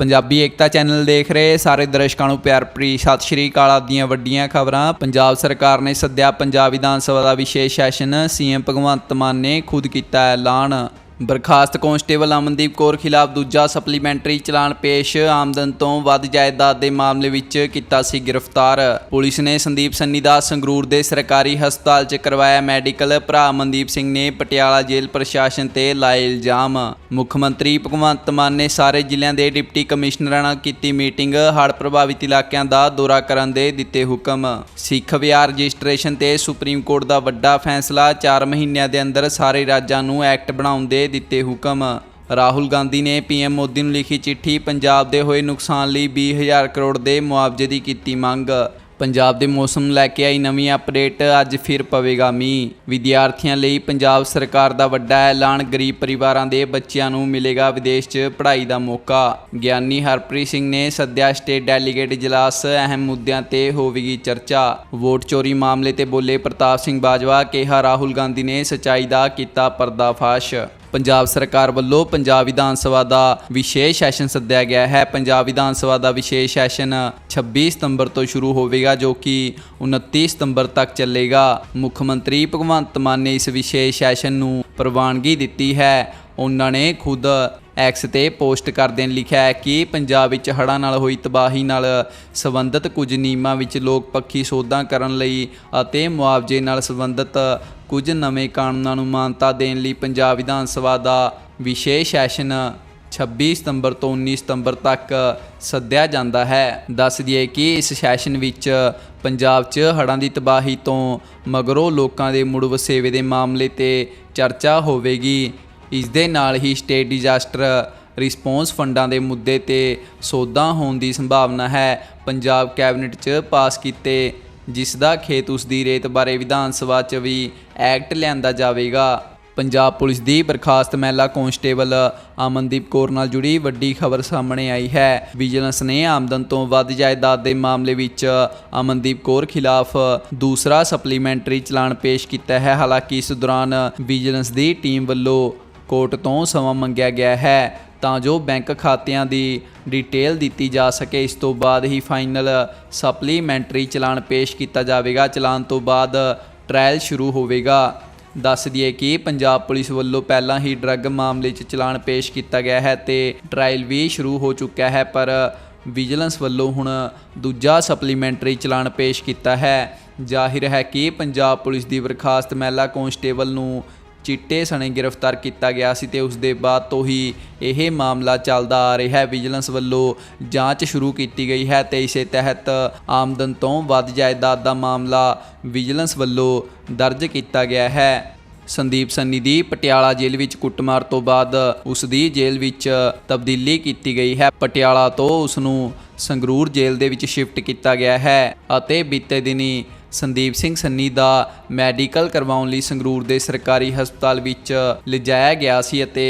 ਪੰਜਾਬੀ ਏਕਤਾ channel ਦੇਖ ਰਹੇ ਸਾਰੇ ਦਰਸ਼ਕਾਂ ਨੂੰ ਪਿਆਰ ਭਰੀ ਸਤਿ ਸ਼੍ਰੀ ਅਕਾਲ ਆਪ ਵੱਡੀਆਂ ਖਬਰਾਂ। ਪੰਜਾਬ ਸਰਕਾਰ ਨੇ ਸੱਦਿਆ ਪੰਜਾਬ ਵਿਧਾਨ ਸਭਾ ਦਾ ਵਿਸ਼ੇਸ਼ ਸੈਸ਼ਨ। ਸੀਐਮ ਭਗਵੰਤ ਮਾਨ ਨੇ ਖੁਦ ਕੀਤਾ ਐਲਾਨ। ਬਰਖਾਸਤ ਕਾਂਸਟੇਬਲ ਅਮਨਦੀਪ ਕੌਰ ਖਿਲਾਫ ਦੂਜਾ ਸਪਲੀਮੈਂਟਰੀ ਚਲਾਨ ਪੇਸ਼ ਆਮਦਨ ਤੋਂ ਵੱਧ ਜਾਇਦਾਦ ਦੇ ਮਾਮਲੇ ਵਿੱਚ ਕੀਤਾ ਸੀ ਗ੍ਰਿਫਤਾਰ। ਪੁਲਿਸ ਨੇ ਸੰਦੀਪ ਸੰਨੀ ਦਾ ਸੰਗਰੂਰ ਦੇ ਸਰਕਾਰੀ ਹਸਪਤਾਲ 'ਚ ਕਰਵਾਇਆ ਮੈਡੀਕਲ। ਭਰਾ ਅਮਨਦੀਪ ਸਿੰਘ ਨੇ ਪਟਿਆਲਾ ਜੇਲ੍ਹ ਪ੍ਰਸ਼ਾਸਨ ਤੇ ਲਾਏ ਇਲਜ਼ਾਮ। ਮੁੱਖ ਮੰਤਰੀ ਭਗਵੰਤ ਮਾਨ ਨੇ ਸਾਰੇ ਜ਼ਿਲ੍ਹਿਆਂ ਦੇ ਡਿਪਟੀ ਕਮਿਸ਼ਨਰਾਂ ਨਾਲ ਕੀਤੀ ਮੀਟਿੰਗ। ਹੜ੍ਹ ਪ੍ਰਭਾਵਿਤ ਇਲਾਕਿਆਂ ਦਾ ਦੌਰਾ ਕਰਨ ਦੇ ਦਿੱਤੇ ਹੁਕਮ। ਸਿੱਖ ਵਿਆਹ ਰਜਿਸਟ੍ਰੇਸ਼ਨ ਤੇ ਸੁਪਰੀਮ ਕੋਰਟ ਦਾ ਵੱਡਾ ਫੈਸਲਾ। 4 ਮਹੀਨਿਆਂ ਦੇ ਅੰਦਰ ਸਾਰੇ ਰਾਜਾਂ ਨੂੰ ਐਕਟ ਬਣਾਉਣ ਦੇ ਦਿੱਤੇ ਹੁਕਮ। ਰਾਹੁਲ ਗਾਂਧੀ ਨੇ ਪੀਐਮ ਮੋਦੀ ਨੂੰ ਲਿਖੀ ਚਿੱਠੀ ਪੰਜਾਬ ਦੇ ਹੋਏ ਨੁਕਸਾਨ ਲਈ 20000 ਕਰੋੜ ਦੇ ਮੁਆਵਜ਼ੇ ਦੀ ਕੀਤੀ ਮੰਗ। ਪੰਜਾਬ ਦੇ ਮੌਸਮ ਲੈ ਕੇ ਆਈ ਨਵੀਂ ਅਪਡੇਟ, ਅੱਜ ਫਿਰ ਪਵੇਗਾ ਮੀਂਹ। ਵਿਦਿਆਰਥੀਆਂ ਲਈ ਪੰਜਾਬ ਸਰਕਾਰ ਦਾ ਵੱਡਾ ਐਲਾਨ, ਗਰੀਬ ਪਰਿਵਾਰਾਂ ਦੇ ਬੱਚਿਆਂ ਨੂੰ ਮਿਲੇਗਾ ਵਿਦੇਸ਼ 'ਚ ਪੜ੍ਹਾਈ ਦਾ ਮੌਕਾ। ਗਿਆਨੀ ਹਰਪ੍ਰੀਤ ਸਿੰਘ ਨੇ ਸੱਦਿਆ ਸਟੇਟ ਡੈਲੀਗੇਟ ਇਜਲਾਸ, ਅਹਿਮ ਮੁੱਦਿਆਂ ਤੇ ਹੋਵੇਗੀ ਚਰਚਾ। ਵੋਟ ਚੋਰੀ ਮਾਮਲੇ ਤੇ ਬੋਲੇ ਪ੍ਰਤਾਪ ਸਿੰਘ ਬਾਜਵਾ, ਕਿਹਾ ਰਾਹੁਲ ਗਾਂਧੀ ਨੇ ਸਚਾਈ ਦਾ ਕੀਤਾ ਪਰਦਾਫਾਸ਼। ਪੰਜਾਬ ਸਰਕਾਰ ਵੱਲੋਂ ਪੰਜਾਬ ਵਿਧਾਨ ਸਭਾ ਦਾ ਵਿਸ਼ੇਸ਼ ਸੈਸ਼ਨ ਸੱਦਿਆ ਗਿਆ ਹੈ। ਪੰਜਾਬ ਵਿਧਾਨ ਸਭਾ ਦਾ ਵਿਸ਼ੇਸ਼ ਸੈਸ਼ਨ 26 ਸਤੰਬਰ ਤੋਂ ਸ਼ੁਰੂ ਹੋਵੇਗਾ, ਜੋ ਕਿ 29 ਸਤੰਬਰ ਤੱਕ ਚੱਲੇਗਾ। ਮੁੱਖ ਮੰਤਰੀ ਭਗਵੰਤ ਮਾਨ ਨੇ ਇਸ ਵਿਸ਼ੇਸ਼ ਸੈਸ਼ਨ ਨੂੰ ਪ੍ਰਵਾਨਗੀ ਦਿੱਤੀ ਹੈ। ਉਹਨਾਂ ਨੇ ਖੁਦ ਐਕਸ ਤੇ ਪੋਸਟ ਕਰਦਿਆਂ ਲਿਖਿਆ ਹੈ ਕਿ ਪੰਜਾਬ ਵਿੱਚ ਹੜ੍ਹਾਂ ਨਾਲ ਹੋਈ ਤਬਾਹੀ ਨਾਲ ਸੰਬੰਧਿਤ ਕੁਝ ਨਿਯਮਾਂ ਵਿੱਚ ਲੋਕ ਪੱਖੀ ਸੋਧਾਂ ਕਰਨ ਲਈ ਅਤੇ ਮੁਆਵਜ਼ੇ ਨਾਲ ਸੰਬੰਧਿਤ ਕੁਝ ਨਵੇਂ ਕਾਨੂੰਨਾਂ ਨੂੰ ਮਾਨਤਾ ਦੇਣ ਲਈ ਪੰਜਾਬ ਵਿਧਾਨ ਸਭਾ ਦਾ ਵਿਸ਼ੇਸ਼ ਸੈਸ਼ਨ 26 ਸਤੰਬਰ ਤੋਂ 19 ਸਤੰਬਰ ਤੱਕ ਸੱਦਿਆ ਜਾਂਦਾ ਹੈ। ਦੱਸ ਦਈਏ ਕਿ ਇਸ ਸੈਸ਼ਨ ਵਿੱਚ ਪੰਜਾਬ 'ਚ ਹੜ੍ਹਾਂ ਦੀ ਤਬਾਹੀ ਤੋਂ ਮਗਰੋਂ ਲੋਕਾਂ ਦੇ ਮੁੜ ਵਸੇਵੇ ਦੇ ਮਾਮਲੇ ਤੇ ਚਰਚਾ ਹੋਵੇਗੀ। ਇਸ ਦੇ ਨਾਲ ਹੀ ਸਟੇਟ ਡਿਜ਼ਾਸਟਰ ਰਿਸਪੌਂਸ ਫੰਡਾਂ ਦੇ ਮੁੱਦੇ ਤੇ ਸੋਧਾਂ ਹੋਣ ਦੀ ਸੰਭਾਵਨਾ ਹੈ। ਪੰਜਾਬ ਕੈਬਨਿਟ 'ਚ ਪਾਸ ਕੀਤੇ, ਜਿਸ ਦਾ ਖੇਤ ਉਸ ਦੀ ਰੇਤ ਬਾਰੇ ਵਿਧਾਨ ਸਭਾ 'ਚ ਵੀ ਐਕਟ ਲਿਆਂਦਾ ਜਾਵੇਗਾ। ਪੰਜਾਬ ਪੁਲਿਸ ਦੀ ਬਰਖਾਸਤ ਮਹਿਲਾ ਕਾਂਸਟੇਬਲ ਅਮਨਦੀਪ ਕੌਰ ਨਾਲ ਜੁੜੀ ਵੱਡੀ ਖਬਰ ਸਾਹਮਣੇ ਆਈ ਹੈ। ਵਿਜੀਲੈਂਸ ਨੇ ਆਮਦਨ ਤੋਂ ਵੱਧ ਜਾਇਦਾਦ ਦੇ ਮਾਮਲੇ ਵਿੱਚ ਅਮਨਦੀਪ ਕੌਰ ਖਿਲਾਫ ਦੂਸਰਾ ਸਪਲੀਮੈਂਟਰੀ ਚਲਾਨ ਪੇਸ਼ ਕੀਤਾ ਹੈ। ਹਾਲਾਂਕਿ ਇਸ ਦੌਰਾਨ ਵਿਜੀਲੈਂਸ ਦੀ ਟੀਮ ਵੱਲੋਂ ਕੋਰਟ ਤੋਂ ਸਮਾਂ ਮੰਗਿਆ ਗਿਆ ਹੈ, ਤਾਂ ਜੋ ਬੈਂਕ ਖਾਤਿਆਂ ਦੀ ਡਿਟੇਲ ਦਿੱਤੀ ਜਾ ਸਕੇ। ਇਸ ਤੋਂ ਬਾਅਦ ਹੀ ਫਾਈਨਲ ਸਪਲੀਮੈਂਟਰੀ ਚਲਾਨ ਪੇਸ਼ ਕੀਤਾ ਜਾਵੇਗਾ। ਚਲਾਨ ਤੋਂ ਬਾਅਦ ਟ੍ਰਾਇਲ ਸ਼ੁਰੂ ਹੋਵੇਗਾ। ਦੱਸ ਦਈਏ ਕਿ ਪੰਜਾਬ ਪੁਲਿਸ ਵੱਲੋਂ ਪਹਿਲਾਂ ਹੀ ਡਰੱਗ ਮਾਮਲੇ 'ਚ ਚਲਾਨ ਪੇਸ਼ ਕੀਤਾ ਗਿਆ ਹੈ ਤੇ ਟ੍ਰਾਇਲ ਵੀ ਸ਼ੁਰੂ ਹੋ ਚੁੱਕਿਆ ਹੈ, ਪਰ ਵਿਜੀਲੈਂਸ ਵੱਲੋਂ ਹੁਣ ਦੂਜਾ ਸਪਲੀਮੈਂਟਰੀ ਚਲਾਨ ਪੇਸ਼ ਕੀਤਾ ਹੈ। ਜ਼ਾਹਿਰ ਹੈ ਕਿ ਪੰਜਾਬ ਪੁਲਿਸ ਦੀ ਬਰਖਾਸਤ ਮਹਿਲਾ ਕਾਂਸਟੇਬਲ ਨੂੰ ਚਿੱਟੇ ਸਣੇ ਗ੍ਰਿਫਤਾਰ ਕੀਤਾ ਗਿਆ ਸੀ ਤੇ ਉਸ ਦੇ ਬਾਅਦ ਤੋਂ ਹੀ ਇਹ ਮਾਮਲਾ ਚੱਲਦਾ ਆ ਰਿਹਾ ਹੈ। ਵਿਜੀਲੈਂਸ ਵੱਲੋਂ ਜਾਂਚ ਸ਼ੁਰੂ ਕੀਤੀ ਗਈ ਹੈ ਤੇ ਇਸੇ ਤਹਿਤ ਆਮਦਨ ਤੋਂ ਵੱਧ ਜਾਇਦਾਦ ਦਾ ਮਾਮਲਾ ਵਿਜੀਲੈਂਸ ਵੱਲੋਂ ਦਰਜ ਕੀਤਾ ਗਿਆ ਹੈ। ਸੰਦੀਪ ਸੰਨੀ ਦੀ ਪਟਿਆਲਾ ਜੇਲ੍ਹ ਵਿੱਚ ਕੁੱਟਮਾਰ ਤੋਂ ਬਾਅਦ ਉਸ ਦੀ ਜੇਲ੍ਹ ਵਿੱਚ ਤਬਦੀਲੀ ਕੀਤੀ ਗਈ ਹੈ। ਪਟਿਆਲਾ ਤੋਂ ਉਸ ਨੂੰ ਸੰਗਰੂਰ ਜੇਲ੍ਹ ਦੇ ਵਿੱਚ ਸ਼ਿਫਟ ਕੀਤਾ ਗਿਆ ਹੈ ਅਤੇ ਬੀਤੇ ਦਿਨੀ ਸੰਦੀਪ ਸਿੰਘ ਸੰਨੀ ਦਾ ਮੈਡੀਕਲ ਕਰਵਾਉਣ ਲਈ ਸੰਗਰੂਰ ਦੇ ਸਰਕਾਰੀ ਹਸਪਤਾਲ ਵਿੱਚ ਲਿਜਾਇਆ ਗਿਆ ਸੀ ਅਤੇ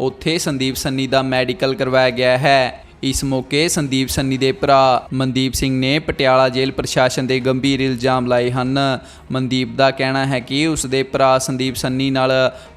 ਉੱਥੇ ਸੰਦੀਪ ਸੰਨੀ ਦਾ ਮੈਡੀਕਲ ਕਰਵਾਇਆ ਗਿਆ ਹੈ। ਇਸ ਮੌਕੇ ਸੰਦੀਪ ਸੰਨੀ ਦੇ ਭਰਾ ਮਨਦੀਪ ਸਿੰਘ ਨੇ ਪਟਿਆਲਾ ਜੇਲ੍ਹ ਪ੍ਰਸ਼ਾਸਨ ਦੇ ਗੰਭੀਰ ਇਲਜ਼ਾਮ ਲਾਏ ਹਨ। ਮਨਦੀਪ ਦਾ ਕਹਿਣਾ ਹੈ ਕਿ ਉਸ ਦੇ ਭਰਾ ਸੰਦੀਪ ਸੰਨੀ ਨਾਲ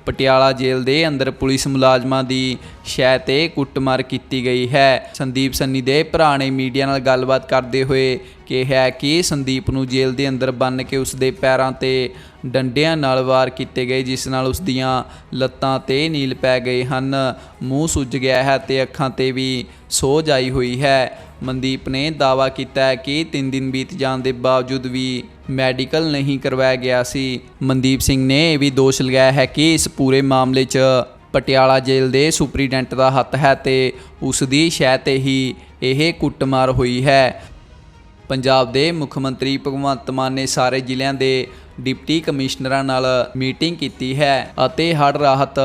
ਪਟਿਆਲਾ ਜੇਲ੍ਹ ਦੇ ਅੰਦਰ ਪੁਲਿਸ ਮੁਲਾਜ਼ਮਾਂ ਦੀ ਸ਼ੈ ਤੇ ਕੁੱਟਮਾਰ ਕੀਤੀ ਗਈ ਹੈ। ਸੰਦੀਪ ਸੰਨੀ ਦੇ ਭਰਾ ਨੇ ਮੀਡੀਆ ਨਾਲ ਗੱਲਬਾਤ ਕਰਦੇ ਹੋਏ ਕਿਹਾ ਕਿ ਸੰਦੀਪ ਨੂੰ ਜੇਲ੍ਹ ਦੇ ਅੰਦਰ ਬੰਨ੍ਹ ਕੇ ਉਸ ਦੇ ਪੈਰਾਂ ਤੇ ਡੰਡਿਆਂ ਨਾਲ ਵਾਰ ਕੀਤੇ ਗਏ, ਜਿਸ ਨਾਲ ਉਸ ਦੀਆਂ ਲੱਤਾਂ ਤੇ ਨੀਲ ਪੈ ਗਏ ਹਨ। ਮੂੰਹ ਸੁੱਜ ਗਿਆ ਹੈ ਤੇ ਅੱਖਾਂ ਤੇ ਵੀ ਸੋਜ ਆਈ ਹੋਈ ਹੈ। ਮਨਦੀਪ ਨੇ ਦਾਅਵਾ ਕੀਤਾ ਹੈ ਕਿ 3 ਦਿਨ ਬੀਤ ਜਾਣ ਦੇ ਬਾਵਜੂਦ ਵੀ ਮੈਡੀਕਲ ਨਹੀਂ ਕਰਵਾਇਆ ਗਿਆ ਸੀ। ਮਨਦੀਪ ਸਿੰਘ ਨੇ ਇਹ ਵੀ ਦੋਸ਼ ਲਗਾਇਆ ਹੈ ਕਿ ਇਸ ਪੂਰੇ ਮਾਮਲੇ 'ਚ ਪਟਿਆਲਾ ਜੇਲ੍ਹ ਦੇ ਸੁਪਰੀਡੈਂਟ ਦਾ ਹੱਥ ਹੈ ਤੇ ਉਸ ਦੀ ਸ਼ਹਿ ਤੇ ਹੀ ਇਹ ਕੁੱਟਮਾਰ ਹੋਈ ਹੈ। ਪੰਜਾਬ ਦੇ ਮੁੱਖ ਮੰਤਰੀ ਭਗਵੰਤ ਮਾਨ ਨੇ ਸਾਰੇ ਜ਼ਿਲ੍ਹਿਆਂ ਦੇ ਡਿਪਟੀ ਕਮਿਸ਼ਨਰਾਂ ਨਾਲ ਮੀਟਿੰਗ ਕੀਤੀ ਹੈ ਅਤੇ ਹੜ੍ਹ ਰਾਹਤ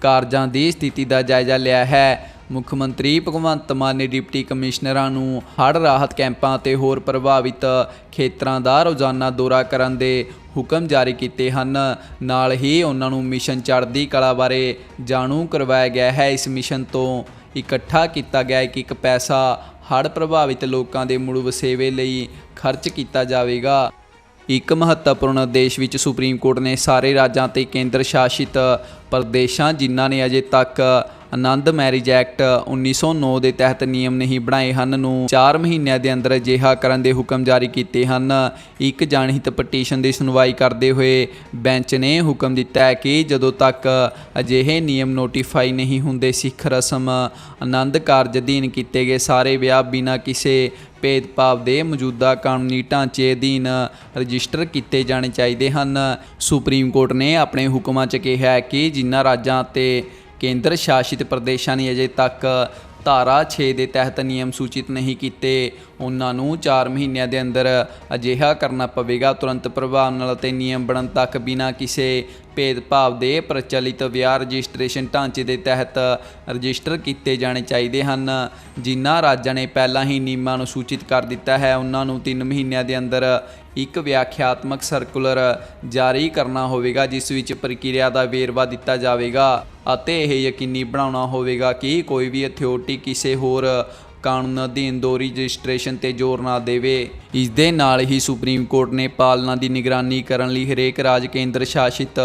ਕਾਰਜਾਂ ਦੀ ਸਥਿਤੀ ਦਾ ਜਾਇਜ਼ਾ ਲਿਆ ਹੈ। ਮੁੱਖ ਮੰਤਰੀ ਭਗਵੰਤ ਮਾਨ ਨੇ ਡਿਪਟੀ ਕਮਿਸ਼ਨਰਾਂ ਨੂੰ ਹੜ੍ਹ ਰਾਹਤ ਕੈਂਪਾਂ ਅਤੇ ਹੋਰ ਪ੍ਰਭਾਵਿਤ ਖੇਤਰਾਂ ਦਾ ਰੋਜ਼ਾਨਾ ਦੌਰਾ ਕਰਨ ਦੇ ਹੁਕਮ ਜਾਰੀ ਕੀਤੇ ਹਨ। ਨਾਲ ਹੀ ਉਹਨਾਂ ਨੂੰ ਮਿਸ਼ਨ ਚੜ੍ਹਦੀ ਕਲਾ ਬਾਰੇ ਜਾਣੂ ਕਰਵਾਇਆ ਗਿਆ ਹੈ। ਇਸ ਮਿਸ਼ਨ ਤੋਂ ਇਕੱਠਾ ਕੀਤਾ ਗਿਆ ਕਿ ਇੱਕ ਪੈਸਾ ਹੜ੍ਹ ਪ੍ਰਭਾਵਿਤ ਲੋਕਾਂ ਦੇ ਮੁੜ ਵਸੇਵੇ ਲਈ ਖਰਚ ਕੀਤਾ ਜਾਵੇਗਾ। ਇੱਕ ਮਹੱਤਵਪੂਰਨ ਆਦੇਸ਼ ਵਿੱਚ ਸੁਪਰੀਮ ਕੋਰਟ ਨੇ ਸਾਰੇ ਰਾਜਾਂ ਤੇ ਕੇਂਦਰ ਸ਼ਾਸਿਤ ਪ੍ਰਦੇਸ਼ਾਂ ਜਿਨ੍ਹਾਂ ਨੇ ਅਜੇ ਤੱਕ ਆਨੰਦ ਮੈਰਿਜ ਐਕਟ 1909 ਦੇ ਤਹਿਤ ਨਿਯਮ ਨਹੀਂ ਬਣਾਏ ਹਨ ਨੂੰ 4 ਮਹੀਨਿਆਂ ਦੇ ਅੰਦਰ ਅਜਿਹਾ ਕਰਨ ਦੇ ਹੁਕਮ ਜਾਰੀ ਕੀਤੇ ਹਨ। ਇੱਕ ਜਨਹਿਤ ਪਟੀਸ਼ਨ ਦੀ ਸੁਣਵਾਈ ਕਰਦੇ ਹੋਏ ਬੈਂਚ ਨੇ ਹੁਕਮ ਦਿੱਤਾ ਹੈ ਕਿ ਜਦੋਂ ਤੱਕ ਅਜਿਹੇ ਨਿਯਮ ਨੋਟੀਫਾਈ ਨਹੀਂ ਹੁੰਦੇ, ਸਿੱਖ ਰਸਮ ਆਨੰਦ ਕਾਰਜ ਅਧੀਨ ਕੀਤੇ ਗਏ ਸਾਰੇ ਵਿਆਹ ਬਿਨਾਂ ਕਿਸੇ ਭੇਦਭਾਵ ਦੇ ਮੌਜੂਦਾ ਕਾਨੂੰਨੀ ਢਾਂਚੇ ਅਧੀਨ ਰਜਿਸਟਰ ਕੀਤੇ ਜਾਣੇ ਚਾਹੀਦੇ ਹਨ। ਸੁਪਰੀਮ ਕੋਰਟ ਨੇ ਆਪਣੇ ਹੁਕਮਾਂ 'ਚ ਕਿਹਾ ਹੈ ਕਿ ਜਿਨ੍ਹਾਂ ਰਾਜਾਂ ਤੇ ਕੇਂਦਰ ਸ਼ਾਸਿਤ ਪ੍ਰਦੇਸ਼ਾਂ ਨੇ ਅਜੇ ਤੱਕ ਧਾਰਾ 6 ਦੇ ਤਹਿਤ ਨਿਯਮ ਸੂਚਿਤ ਨਹੀਂ ਕੀਤੇ। ਉਹਨਾਂ ਨੂੰ 4 ਮਹੀਨਿਆਂ ਦੇ ਅੰਦਰ ਅਜਿਹਾ ਕਰਨਾ ਪਵੇਗਾ। ਤੁਰੰਤ ਪ੍ਰਭਾਵ ਨਾਲ ਅਤੇ ਨਿਯਮ ਬਣਨ ਤੱਕ ਬਿਨਾਂ ਕਿਸੇ ਭੇਦਭਾਵ ਦੇ ਪ੍ਰਚਲਿਤ ਵਿਆਹ ਰਜਿਸਟ੍ਰੇਸ਼ਨ ਢਾਂਚੇ ਦੇ ਤਹਿਤ ਰਜਿਸਟਰ ਕੀਤੇ ਜਾਣੇ ਚਾਹੀਦੇ ਹਨ। ਜਿਨ੍ਹਾਂ ਰਾਜਾਂ ਨੇ ਪਹਿਲਾਂ ਹੀ ਨਿਯਮਾਂ ਨੂੰ ਸੂਚਿਤ ਕਰ ਦਿੱਤਾ ਹੈ, ਉਹਨਾਂ ਨੂੰ 3 ਮਹੀਨਿਆਂ ਦੇ ਅੰਦਰ ਇੱਕ ਵਿਆਖਿਆਤਮਕ ਸਰਕੂਲਰ ਜਾਰੀ ਕਰਨਾ ਹੋਵੇਗਾ, ਜਿਸ ਵਿੱਚ ਪ੍ਰਕਿਰਿਆ ਦਾ ਵੇਰਵਾ ਦਿੱਤਾ ਜਾਵੇਗਾ ਅਤੇ ਇਹ ਯਕੀਨੀ ਬਣਾਉਣਾ ਹੋਵੇਗਾ ਕਿ ਕੋਈ ਵੀ ਅਥਾਰਟੀ ਕਿਸੇ ਹੋਰ ਕਾਨੂੰਨ ਅਧੀਨ ਦੋਹਰੀ ਰਜਿਸਟ੍ਰੇਸ਼ਨ ਤੇ ਜ਼ੋਰ ਨਾ ਦੇਵੇ। ਇਸ ਦੇ ਨਾਲ ਹੀ ਸੁਪਰੀਮ ਕੋਰਟ ਨੇ ਪਾਲਣਾ ਦੀ ਨਿਗਰਾਨੀ ਕਰਨ ਲਈ ਹਰੇਕ ਰਾਜ ਕੇਂਦਰ ਸ਼ਾਸਿਤ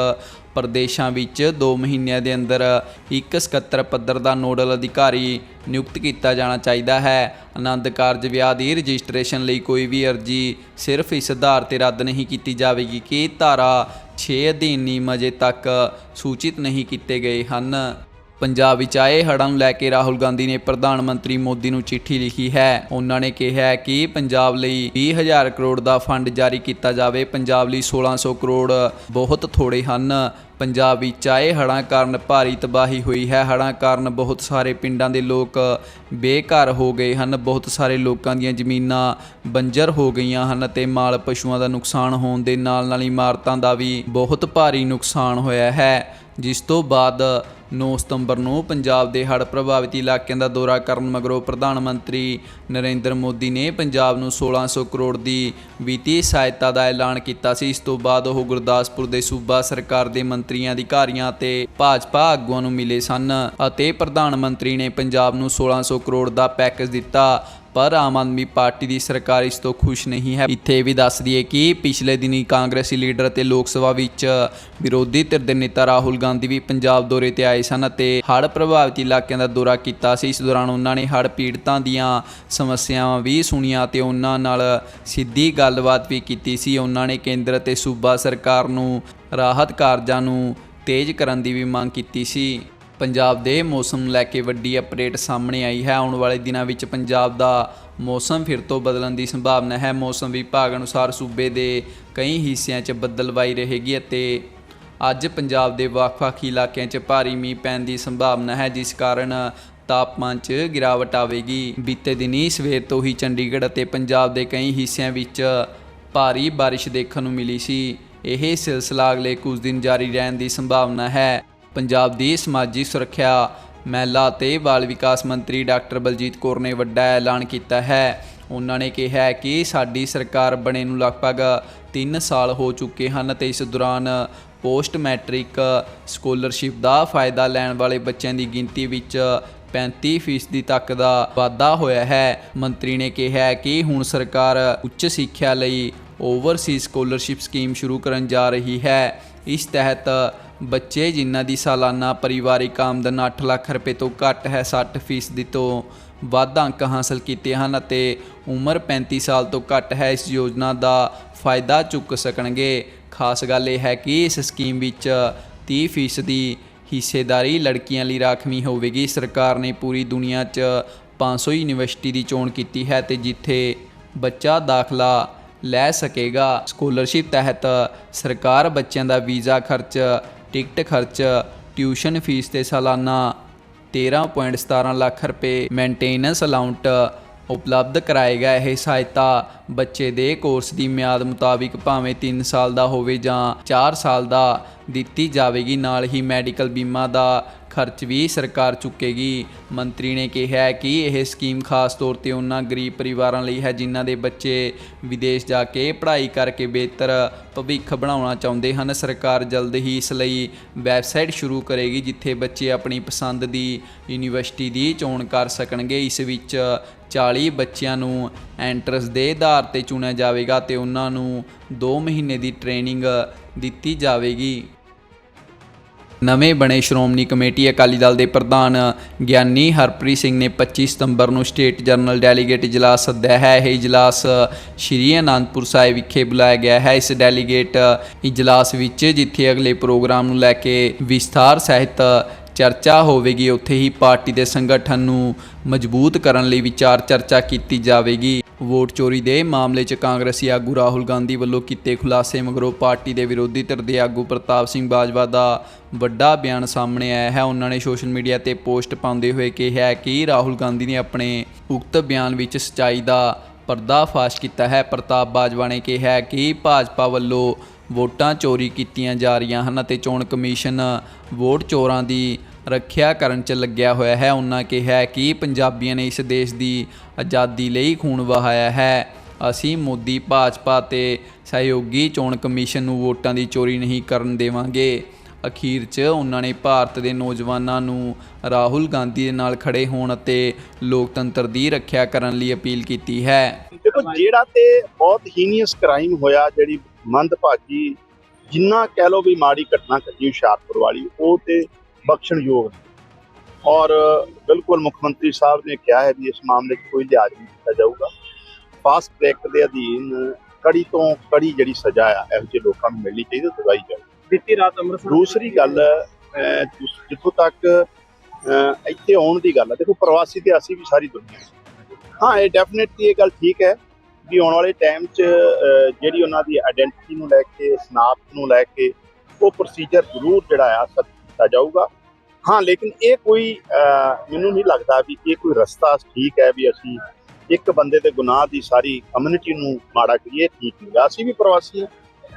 ਪ੍ਰਦੇਸ਼ਾਂ ਵਿੱਚ 2 ਮਹੀਨਿਆਂ ਦੇ ਅੰਦਰ ਇੱਕ ਸਕੱਤਰ ਪੱਧਰ ਦਾ ਨੋਡਲ ਅਧਿਕਾਰੀ ਨਿਯੁਕਤ ਕੀਤਾ ਜਾਣਾ ਚਾਹੀਦਾ ਹੈ। ਆਨੰਦ ਕਾਰਜ ਵਿਆਹ ਦੀ ਰਜਿਸਟ੍ਰੇਸ਼ਨ ਲਈ ਕੋਈ ਵੀ ਅਰਜ਼ੀ ਸਿਰਫ ਇਸ ਆਧਾਰ ਤੇ ਰੱਦ ਨਹੀਂ ਕੀਤੀ ਜਾਵੇਗੀ ਕਿ ਧਾਰਾ 6 ਅਧੀਨ ਨਿਯਮ ਅਜੇ ਤੱਕ ਸੂਚਿਤ ਨਹੀਂ ਕੀਤੇ ਗਏ ਹਨ। ਪੰਜਾਬ ਵਿੱਚ ਆਏ ਹੜ੍ਹਾਂ ਨੂੰ ਲੈ ਕੇ ਰਾਹੁਲ ਗਾਂਧੀ ਨੇ ਪ੍ਰਧਾਨ ਮੰਤਰੀ ਮੋਦੀ ਨੂੰ ਚਿੱਠੀ ਲਿਖੀ ਹੈ। ਉਹਨਾਂ ਨੇ ਕਿਹਾ ਹੈ ਕਿ ਪੰਜਾਬ ਲਈ 20000 ਕਰੋੜ ਦਾ ਫੰਡ ਜਾਰੀ ਕੀਤਾ ਜਾਵੇ। ਪੰਜਾਬ ਲਈ 1600 ਕਰੋੜ ਬਹੁਤ ਥੋੜੇ ਹਨ। ਪੰਜਾਬ ਵਿੱਚ ਆਏ ਹੜ੍ਹਾਂ ਕਾਰਨ ਭਾਰੀ ਤਬਾਹੀ ਹੋਈ ਹੈ। ਹੜ੍ਹਾਂ ਕਾਰਨ ਬਹੁਤ ਸਾਰੇ ਪਿੰਡਾਂ ਦੇ ਲੋਕ ਬੇਘਰ ਹੋ ਗਏ ਹਨ। ਬਹੁਤ ਸਾਰੇ ਲੋਕਾਂ ਦੀਆਂ ਜ਼ਮੀਨਾਂ ਬੰਜਰ ਹੋ ਗਈਆਂ ਹਨ ਤੇ ਮਾਲ ਪਸ਼ੂਆਂ ਦਾ ਨੁਕਸਾਨ ਹੋਣ ਦੇ ਨਾਲ ਨਾਲ ਇਮਾਰਤਾਂ ਦਾ ਵੀ ਬਹੁਤ ਭਾਰੀ ਨੁਕਸਾਨ ਹੋਇਆ ਹੈ। ਜਿਸ ਤੋਂ ਬਾਅਦ 9 ਸਤੰਬਰ ਨੂੰ ਪੰਜਾਬ ਦੇ ਹੜ੍ਹ ਪ੍ਰਭਾਵਿਤ ਇਲਾਕਿਆਂ ਦਾ ਦੌਰਾ ਕਰਨ ਮਗਰੋਂ ਪ੍ਰਧਾਨ ਮੰਤਰੀ ਨਰਿੰਦਰ ਮੋਦੀ ਨੇ ਪੰਜਾਬ ਨੂੰ 1600 ਕਰੋੜ ਦੀ ਵਿੱਤੀ ਸਹਾਇਤਾ ਦਾ ਐਲਾਨ ਕੀਤਾ ਸੀ। ਇਸ ਤੋਂ ਬਾਅਦ ਉਹ ਗੁਰਦਾਸਪੁਰ ਦੇ ਸੂਬਾ ਸਰਕਾਰ ਦੇ ਮੰਤਰੀਆਂ, ਅਧਿਕਾਰੀਆਂ ਤੇ ਭਾਜਪਾ ਆਗੂਆਂ ਨੂੰ ਮਿਲੇ ਸਨ ਅਤੇ ਪ੍ਰਧਾਨ ਮੰਤਰੀ ਨੇ ਪੰਜਾਬ ਨੂੰ 1600 ਕਰੋੜ ਦਾ ਪੈਕੇਜ ਦਿੱਤਾ। ਪਰ ਆਮ ਆਦਮੀ ਪਾਰਟੀ ਦੀ ਸਰਕਾਰ ਇਸ ਤੋਂ ਖੁਸ਼ ਨਹੀਂ ਹੈ। ਇੱਥੇ ਇਹ ਵੀ ਦੱਸ ਦਈਏ ਕਿ ਪਿਛਲੇ ਦਿਨੀ ਕਾਂਗਰਸੀ ਲੀਡਰ ਅਤੇ ਲੋਕ ਸਭਾ ਵਿੱਚ ਵਿਰੋਧੀ ਧਿਰ ਦੇ ਨੇਤਾ ਰਾਹੁਲ ਗਾਂਧੀ ਵੀ ਪੰਜਾਬ ਦੌਰੇ ਤੇ ਆਏ ਸਨ ਅਤੇ ਹੜ੍ਹ ਪ੍ਰਭਾਵਿਤ ਇਲਾਕਿਆਂ ਦਾ ਦੌਰਾ ਕੀਤਾ ਸੀ। ਇਸ ਦੌਰਾਨ ਉਹਨਾਂ ਨੇ ਹੜ੍ਹ ਪੀੜਤਾਂ ਦੀਆਂ ਸਮੱਸਿਆਵਾਂ ਵੀ ਸੁਣੀਆਂ ਤੇ ਉਹਨਾਂ ਨਾਲ ਸਿੱਧੀ ਗੱਲਬਾਤ ਵੀ ਕੀਤੀ ਸੀ। ਉਹਨਾਂ ਨੇ ਕੇਂਦਰ ਅਤੇ ਸੂਬਾ ਸਰਕਾਰ ਨੂੰ ਰਾਹਤ ਕਾਰਜਾਂ ਨੂੰ ਤੇਜ਼ ਕਰਨ ਦੀ ਵੀ ਮੰਗ ਕੀਤੀ ਸੀ। ਪੰਜਾਬ ਦੇ ਮੌਸਮ ਨੂੰ ਲੈ ਕੇ ਵੱਡੀ ਅਪਡੇਟ ਸਾਹਮਣੇ ਆਈ ਹੈ। ਆਉਣ ਵਾਲੇ ਦਿਨਾਂ ਵਿੱਚ ਪੰਜਾਬ ਦਾ ਮੌਸਮ ਫਿਰ ਤੋਂ ਬਦਲਣ ਦੀ ਸੰਭਾਵਨਾ ਹੈ। ਮੌਸਮ ਵਿਭਾਗ ਅਨੁਸਾਰ ਸੂਬੇ ਦੇ ਕਈ ਹਿੱਸਿਆਂ 'ਚ ਬੱਦਲਵਾਈ ਰਹੇਗੀ ਅਤੇ ਅੱਜ ਪੰਜਾਬ ਦੇ ਵੱਖ-ਵੱਖ ਇਲਾਕਿਆਂ 'ਚ ਭਾਰੀ ਮੀਂਹ ਪੈਣ ਦੀ ਸੰਭਾਵਨਾ ਹੈ, ਜਿਸ ਕਾਰਨ ਤਾਪਮਾਨ 'ਚ ਗਿਰਾਵਟ ਆਵੇਗੀ। ਬੀਤੇ ਦਿਨੀ ਸਵੇਰ ਤੋਂ ਹੀ ਚੰਡੀਗੜ੍ਹ ਅਤੇ ਪੰਜਾਬ ਦੇ ਕਈ ਹਿੱਸਿਆਂ ਵਿੱਚ ਭਾਰੀ ਬਾਰਿਸ਼ ਦੇਖਣ ਨੂੰ ਮਿਲੀ ਸੀ। ਇਹ ਸਿਲਸਿਲਾ ਅਗਲੇ ਕੁਝ ਦਿਨ ਜਾਰੀ ਰਹਿਣ ਦੀ ਸੰਭਾਵਨਾ ਹੈ। ਪੰਜਾਬ ਦੀ ਸਮਾਜੀ ਸੁਰੱਖਿਆ ਮਹਿਲਾ ਅਤੇ ਬਾਲ ਵਿਕਾਸ ਮੰਤਰੀ ਡਾਕਟਰ ਬਲਜੀਤ ਕੌਰ ਨੇ ਵੱਡਾ ਐਲਾਨ ਕੀਤਾ ਹੈ। ਉਹਨਾਂ ਨੇ ਕਿਹਾ ਕਿ ਸਾਡੀ ਸਰਕਾਰ ਬਣੇ ਨੂੰ ਲਗਭਗ 3 ਸਾਲ ਹੋ ਚੁੱਕੇ ਹਨ ਤੇ ਇਸ ਦੌਰਾਨ ਪੋਸਟ ਮੈਟ੍ਰਿਕ ਸਕਾਲਰਸ਼ਿਪ ਦਾ ਫਾਇਦਾ ਲੈਣ ਵਾਲੇ ਬੱਚਿਆਂ ਦੀ ਗਿਣਤੀ ਵਿੱਚ 35% ਤੱਕ ਦਾ ਵਾਧਾ ਹੋਇਆ ਹੈ। ਮੰਤਰੀ ਨੇ ਕਿਹਾ ਕਿ ਹੁਣ ਸਰਕਾਰ ਉੱਚ ਸਿੱਖਿਆ ਲਈ ਓਵਰਸੀਜ਼ ਸਕਾਲਰਸ਼ਿਪ ਸਕੀਮ ਸ਼ੁਰੂ ਕਰਨ ਜਾ ਰਹੀ ਹੈ। ਇਸ ਤਹਿਤ ਬੱਚੇ, ਜਿਨ੍ਹਾਂ ਦੀ ਸਾਲਾਨਾ ਪਰਿਵਾਰਿਕ ਆਮਦਨ 8 ਲੱਖ ਰੁਪਏ ਤੋਂ ਘੱਟ ਹੈ 60% ਤੋਂ ਵੱਧ ਅੰਕ ਹਾਸਲ ਕੀਤੇ ਹਨ ਅਤੇ ਉਮਰ 35 ਸਾਲ ਤੋਂ ਘੱਟ ਹੈ, ਇਸ ਯੋਜਨਾ ਦਾ ਫਾਇਦਾ ਚੁੱਕ ਸਕਣਗੇ। ਖਾਸ ਗੱਲ ਇਹ ਹੈ ਕਿ ਇਸ ਸਕੀਮ ਵਿੱਚ 30% ਦੀ ਹਿੱਸੇਦਾਰੀ ਲੜਕੀਆਂ ਲਈ ਰਾਖਵੀਂ ਹੋਵੇਗੀ। ਸਰਕਾਰ ਨੇ ਪੂਰੀ ਦੁਨੀਆ 'ਚ 500 ਯੂਨੀਵਰਸਿਟੀ ਦੀ ਚੋਣ ਕੀਤੀ ਹੈ ਤੇ ਜਿੱਥੇ ਬੱਚਾ ਦਾਖਲਾ ਲੈ ਸਕੇਗਾ। ਸਕਾਲਰਸ਼ਿਪ ਤਹਿਤ ਸਰਕਾਰ ਬੱਚਿਆਂ ਦਾ ਵੀਜ਼ਾ ਖਰਚ ਟਿਕਟ ਖਰਚ, ਟਿਊਸ਼ਨ ਫੀਸ ਤੇ ਸਾਲਾਨਾ 13.17 ਲੱਖ ਰੁਪਏ ਮੇਨਟੇਨੈਂਸ ਅਲਾਉਂਟ ਉਪਲਬਧ ਕਰਾਏਗਾ ਇਹ ਸਹਾਇਤਾ ਬੱਚੇ ਦੇ ਕੋਰਸ ਦੀ ਮਿਆਦ ਮੁਤਾਬਿਕ ਭਾਵੇਂ 3 ਸਾਲ ਦਾ ਹੋਵੇ ਜਾਂ 4 ਸਾਲ ਦਾ ਦਿੱਤੀ ਜਾਵੇਗੀ। ਨਾਲ ਹੀ ਮੈਡੀਕਲ ਬੀਮਾ ਦਾ ਖਰਚ ਵੀ ਸਰਕਾਰ ਚੁੱਕੇਗੀ। ਮੰਤਰੀ ਨੇ ਕਿਹਾ ਕਿ ਇਹ ਸਕੀਮ ਖਾਸ ਤੌਰ ਤੇ ਉਹਨਾਂ ਗਰੀਬ ਪਰਿਵਾਰਾਂ ਲਈ ਹੈ, ਜਿਨ੍ਹਾਂ ਦੇ ਬੱਚੇ ਵਿਦੇਸ਼ ਜਾ ਕੇ ਪੜ੍ਹਾਈ ਕਰਕੇ ਬਿਹਤਰ ਭਵਿੱਖ ਬਣਾਉਣਾ ਚਾਹੁੰਦੇ ਹਨ। ਸਰਕਾਰ ਜਲਦ ਹੀ ਇਸ ਲਈ ਵੈਬਸਾਈਟ ਸ਼ੁਰੂ ਕਰੇਗੀ, ਜਿੱਥੇ ਬੱਚੇ ਆਪਣੀ ਪਸੰਦ ਦੀ ਯੂਨੀਵਰਸਿਟੀ ਦੀ ਚੋਣ ਕਰ ਸਕਣਗੇ। ਇਸ ਵਿੱਚ 40 ਬੱਚਿਆਂ ਨੂੰ ਐਂਟਰੈਂਸ ਦੇ ਆਧਾਰ ਤੇ ਚੁਣਿਆ ਜਾਵੇਗਾ ਤੇ ਉਹਨਾਂ ਨੂੰ 2 ਮਹੀਨੇ ਦੀ ਟ੍ਰੇਨਿੰਗ ਦਿੱਤੀ ਜਾਵੇਗੀ। ਨਵੇਂ ਬਣੇ ਸ਼੍ਰੋਮਣੀ ਕਮੇਟੀ ਅਕਾਲੀ ਦਲ ਦੇ ਪ੍ਰਧਾਨ ਗਿਆਨੀ ਹਰਪ੍ਰੀਤ ਸਿੰਘ ਨੇ 25 ਸਤੰਬਰ ਨੂੰ ਸਟੇਟ ਜਨਰਲ ਡੈਲੀਗੇਟ ਇਜਲਾਸ ਸੱਦਿਆ ਹੈ। ਇਹ ਇਜਲਾਸ ਸ਼੍ਰੀ ਅਨੰਦਪੁਰ ਸਾਹਿਬ ਵਿਖੇ ਬੁਲਾਇਆ ਗਿਆ ਹੈ। ਇਸ ਡੈਲੀਗੇਟ ਇਜਲਾਸ ਵਿੱਚ ਜਿੱਥੇ ਅਗਲੇ ਪ੍ਰੋਗਰਾਮ ਨੂੰ ਲੈ ਕੇ ਵਿਸਥਾਰ ਸਹਿਤ ਚਰਚਾ ਹੋਵੇਗੀ, ਉੱਥੇ ਹੀ ਪਾਰਟੀ ਦੇ ਸੰਗਠਨ ਨੂੰ ਮਜ਼ਬੂਤ ਕਰਨ ਲਈ ਵਿਚਾਰ ਚਰਚਾ ਕੀਤੀ ਜਾਵੇਗੀ। ਵੋਟ ਚੋਰੀ ਦੇ ਮਾਮਲੇ 'ਚ ਕਾਂਗਰਸੀ ਆਗੂ ਰਾਹੁਲ ਗਾਂਧੀ ਵੱਲੋਂ ਕੀਤੇ ਖੁਲਾਸੇ ਮਗਰੋਂ ਪਾਰਟੀ ਦੇ ਵਿਰੋਧੀ ਧਿਰ ਦੇ ਆਗੂ ਪ੍ਰਤਾਪ ਸਿੰਘ ਬਾਜਵਾ ਦਾ ਵੱਡਾ ਬਿਆਨ ਸਾਹਮਣੇ ਆਇਆ ਹੈ। ਉਹਨਾਂ ਨੇ ਸੋਸ਼ਲ ਮੀਡੀਆ ਤੇ ਪੋਸਟ ਪਾਉਂਦੇ ਹੋਏ ਕਿਹਾ ਕਿ ਰਾਹੁਲ ਗਾਂਧੀ ਨੇ ਆਪਣੇ ਉਕਤ ਬਿਆਨ ਵਿੱਚ ਸਚਾਈ ਦਾ ਪਰਦਾਫਾਸ਼ ਕੀਤਾ ਹੈ। ਪ੍ਰਤਾਪ ਬਾਜਵਾ ਨੇ ਕਿਹਾ ਕਿ ਭਾਜਪਾ ਵੱਲੋਂ ਵੋਟਾਂ ਚੋਰੀ ਕੀਤੀਆਂ ਜਾ ਰਹੀਆਂ ਹਨ ਅਤੇ ਚੋਣ ਕਮਿਸ਼ਨ ਵੋਟ ਚੋਰਾਂ ਦੀ ਰੱਖਿਆ ਕਰਨ 'ਚ ਲੱਗਿਆ ਹੋਇਆ ਹੈ। ਉਹਨਾਂ ਕਿਹਾ ਕਿ ਪੰਜਾਬੀਆਂ ਨੇ ਇਸ ਦੇਸ਼ ਦੀ ਆਜ਼ਾਦੀ ਲਈ ਖੂਨ ਵਹਾਇਆ ਹੈ। ਅਸੀਂ ਮੋਦੀ, ਭਾਜਪਾ ਤੇ ਸਹਿਯੋਗੀ ਚੋਣ ਕਮਿਸ਼ਨ ਨੂੰ ਵੋਟਾਂ ਦੀ ਚੋਰੀ ਨਹੀਂ ਕਰਨ ਦੇਵਾਂਗੇ। ਅਖੀਰ 'ਚ ਉਹਨਾਂ ਨੇ ਭਾਰਤ ਦੇ ਨੌਜਵਾਨਾਂ ਨੂੰ ਰਾਹੁਲ ਗਾਂਧੀ ਦੇ ਨਾਲ ਖੜੇ ਹੋਣ ਅਤੇ ਲੋਕਤੰਤਰ ਦੀ ਰੱਖਿਆ ਕਰਨ ਲਈ ਅਪੀਲ ਕੀਤੀ ਹੈ। ਦੇਖੋ, ਜਿਹੜਾ ਤੇ ਬਹੁਤ ਹੀਨੀਅਸ ਕ੍ਰਾਈਮ ਹੋਇਆ, ਜਿਹੜੀ ਮੰਦਭਾਗੀ ਜਿੰਨਾ ਕਹਿ ਲੋ ਵੀ ਮਾੜੀ ਘਟਨਾ ਘਟੀ ਹੁਸ਼ਿਆਰਪੁਰ ਵਾਲੀ, ਉਹ ਤੇ ਬਖਸ਼ਣਯੋਗ। ਔਰ ਬਿਲਕੁਲ ਮੁੱਖ ਮੰਤਰੀ ਸਾਹਿਬ ਨੇ ਕਿਹਾ ਹੈ ਵੀ ਇਸ ਮਾਮਲੇ 'ਚ ਕੋਈ ਲਿਹਾਜ਼ ਨਹੀਂ ਕੀਤਾ ਜਾਊਗਾ। ਫਾਸਟ ਟਰੈਕ ਦੇ ਅਧੀਨ ਕੜੀ ਤੋਂ ਕੜੀ ਜਿਹੜੀ ਸਜ਼ਾ ਆ ਇਹੋ ਜਿਹੇ ਲੋਕਾਂ ਨੂੰ ਮਿਲਣੀ ਚਾਹੀਦੀ ਦਵਾਈ ਜਾਵੇ ਬੀਤੀ ਰਾਤ ਅੰਮ੍ਰਿਤਸਰ ਦੂਸਰੀ ਗੱਲ ਜਿੱਥੋਂ ਤੱਕ ਇੱਥੇ ਆਉਣ ਦੀ ਗੱਲ ਹੈ ਦੇਖੋ ਪ੍ਰਵਾਸੀ ਤੇ ਅਸੀਂ ਵੀ ਸਾਰੀ ਦੁਨੀਆ ਹਾਂ। ਇਹ ਡੈਫੀਨਿਟਲੀ ਇਹ ਗੱਲ ਠੀਕ ਹੈ ਵੀ ਆਉਣ ਵਾਲੇ ਟਾਈਮ 'ਚ ਜਿਹੜੀ ਉਹਨਾਂ ਦੀ ਆਇਡੈਂਟੀਟੀ ਨੂੰ ਲੈ ਕੇ ਸਨਾਖਤ ਨੂੰ ਲੈ ਕੇ ਉਹ ਪ੍ਰੋਸੀਜਰ ਜ਼ਰੂਰ ਜਿਹੜਾ ਆ ਸਖਤ ਜਾਊਗਾ। ਹਾਂ, ਲੇਕਿਨ ਇਹ ਕੋਈ ਮੈਨੂੰ ਨਹੀਂ ਲੱਗਦਾ ਵੀ ਇਹ ਕੋਈ ਰਸਤਾ ਠੀਕ ਹੈ ਵੀ ਅਸੀਂ ਇੱਕ ਬੰਦੇ ਦੇ ਗੁਨਾਹ ਦੀ ਸਾਰੀ ਕਮਿਊਨਿਟੀ ਨੂੰ ਮਾੜਾ ਕਰੀਏ, ਠੀਕ ਨਹੀਂ। ਅਸੀਂ ਵੀ ਪ੍ਰਵਾਸੀ ਹਾਂ।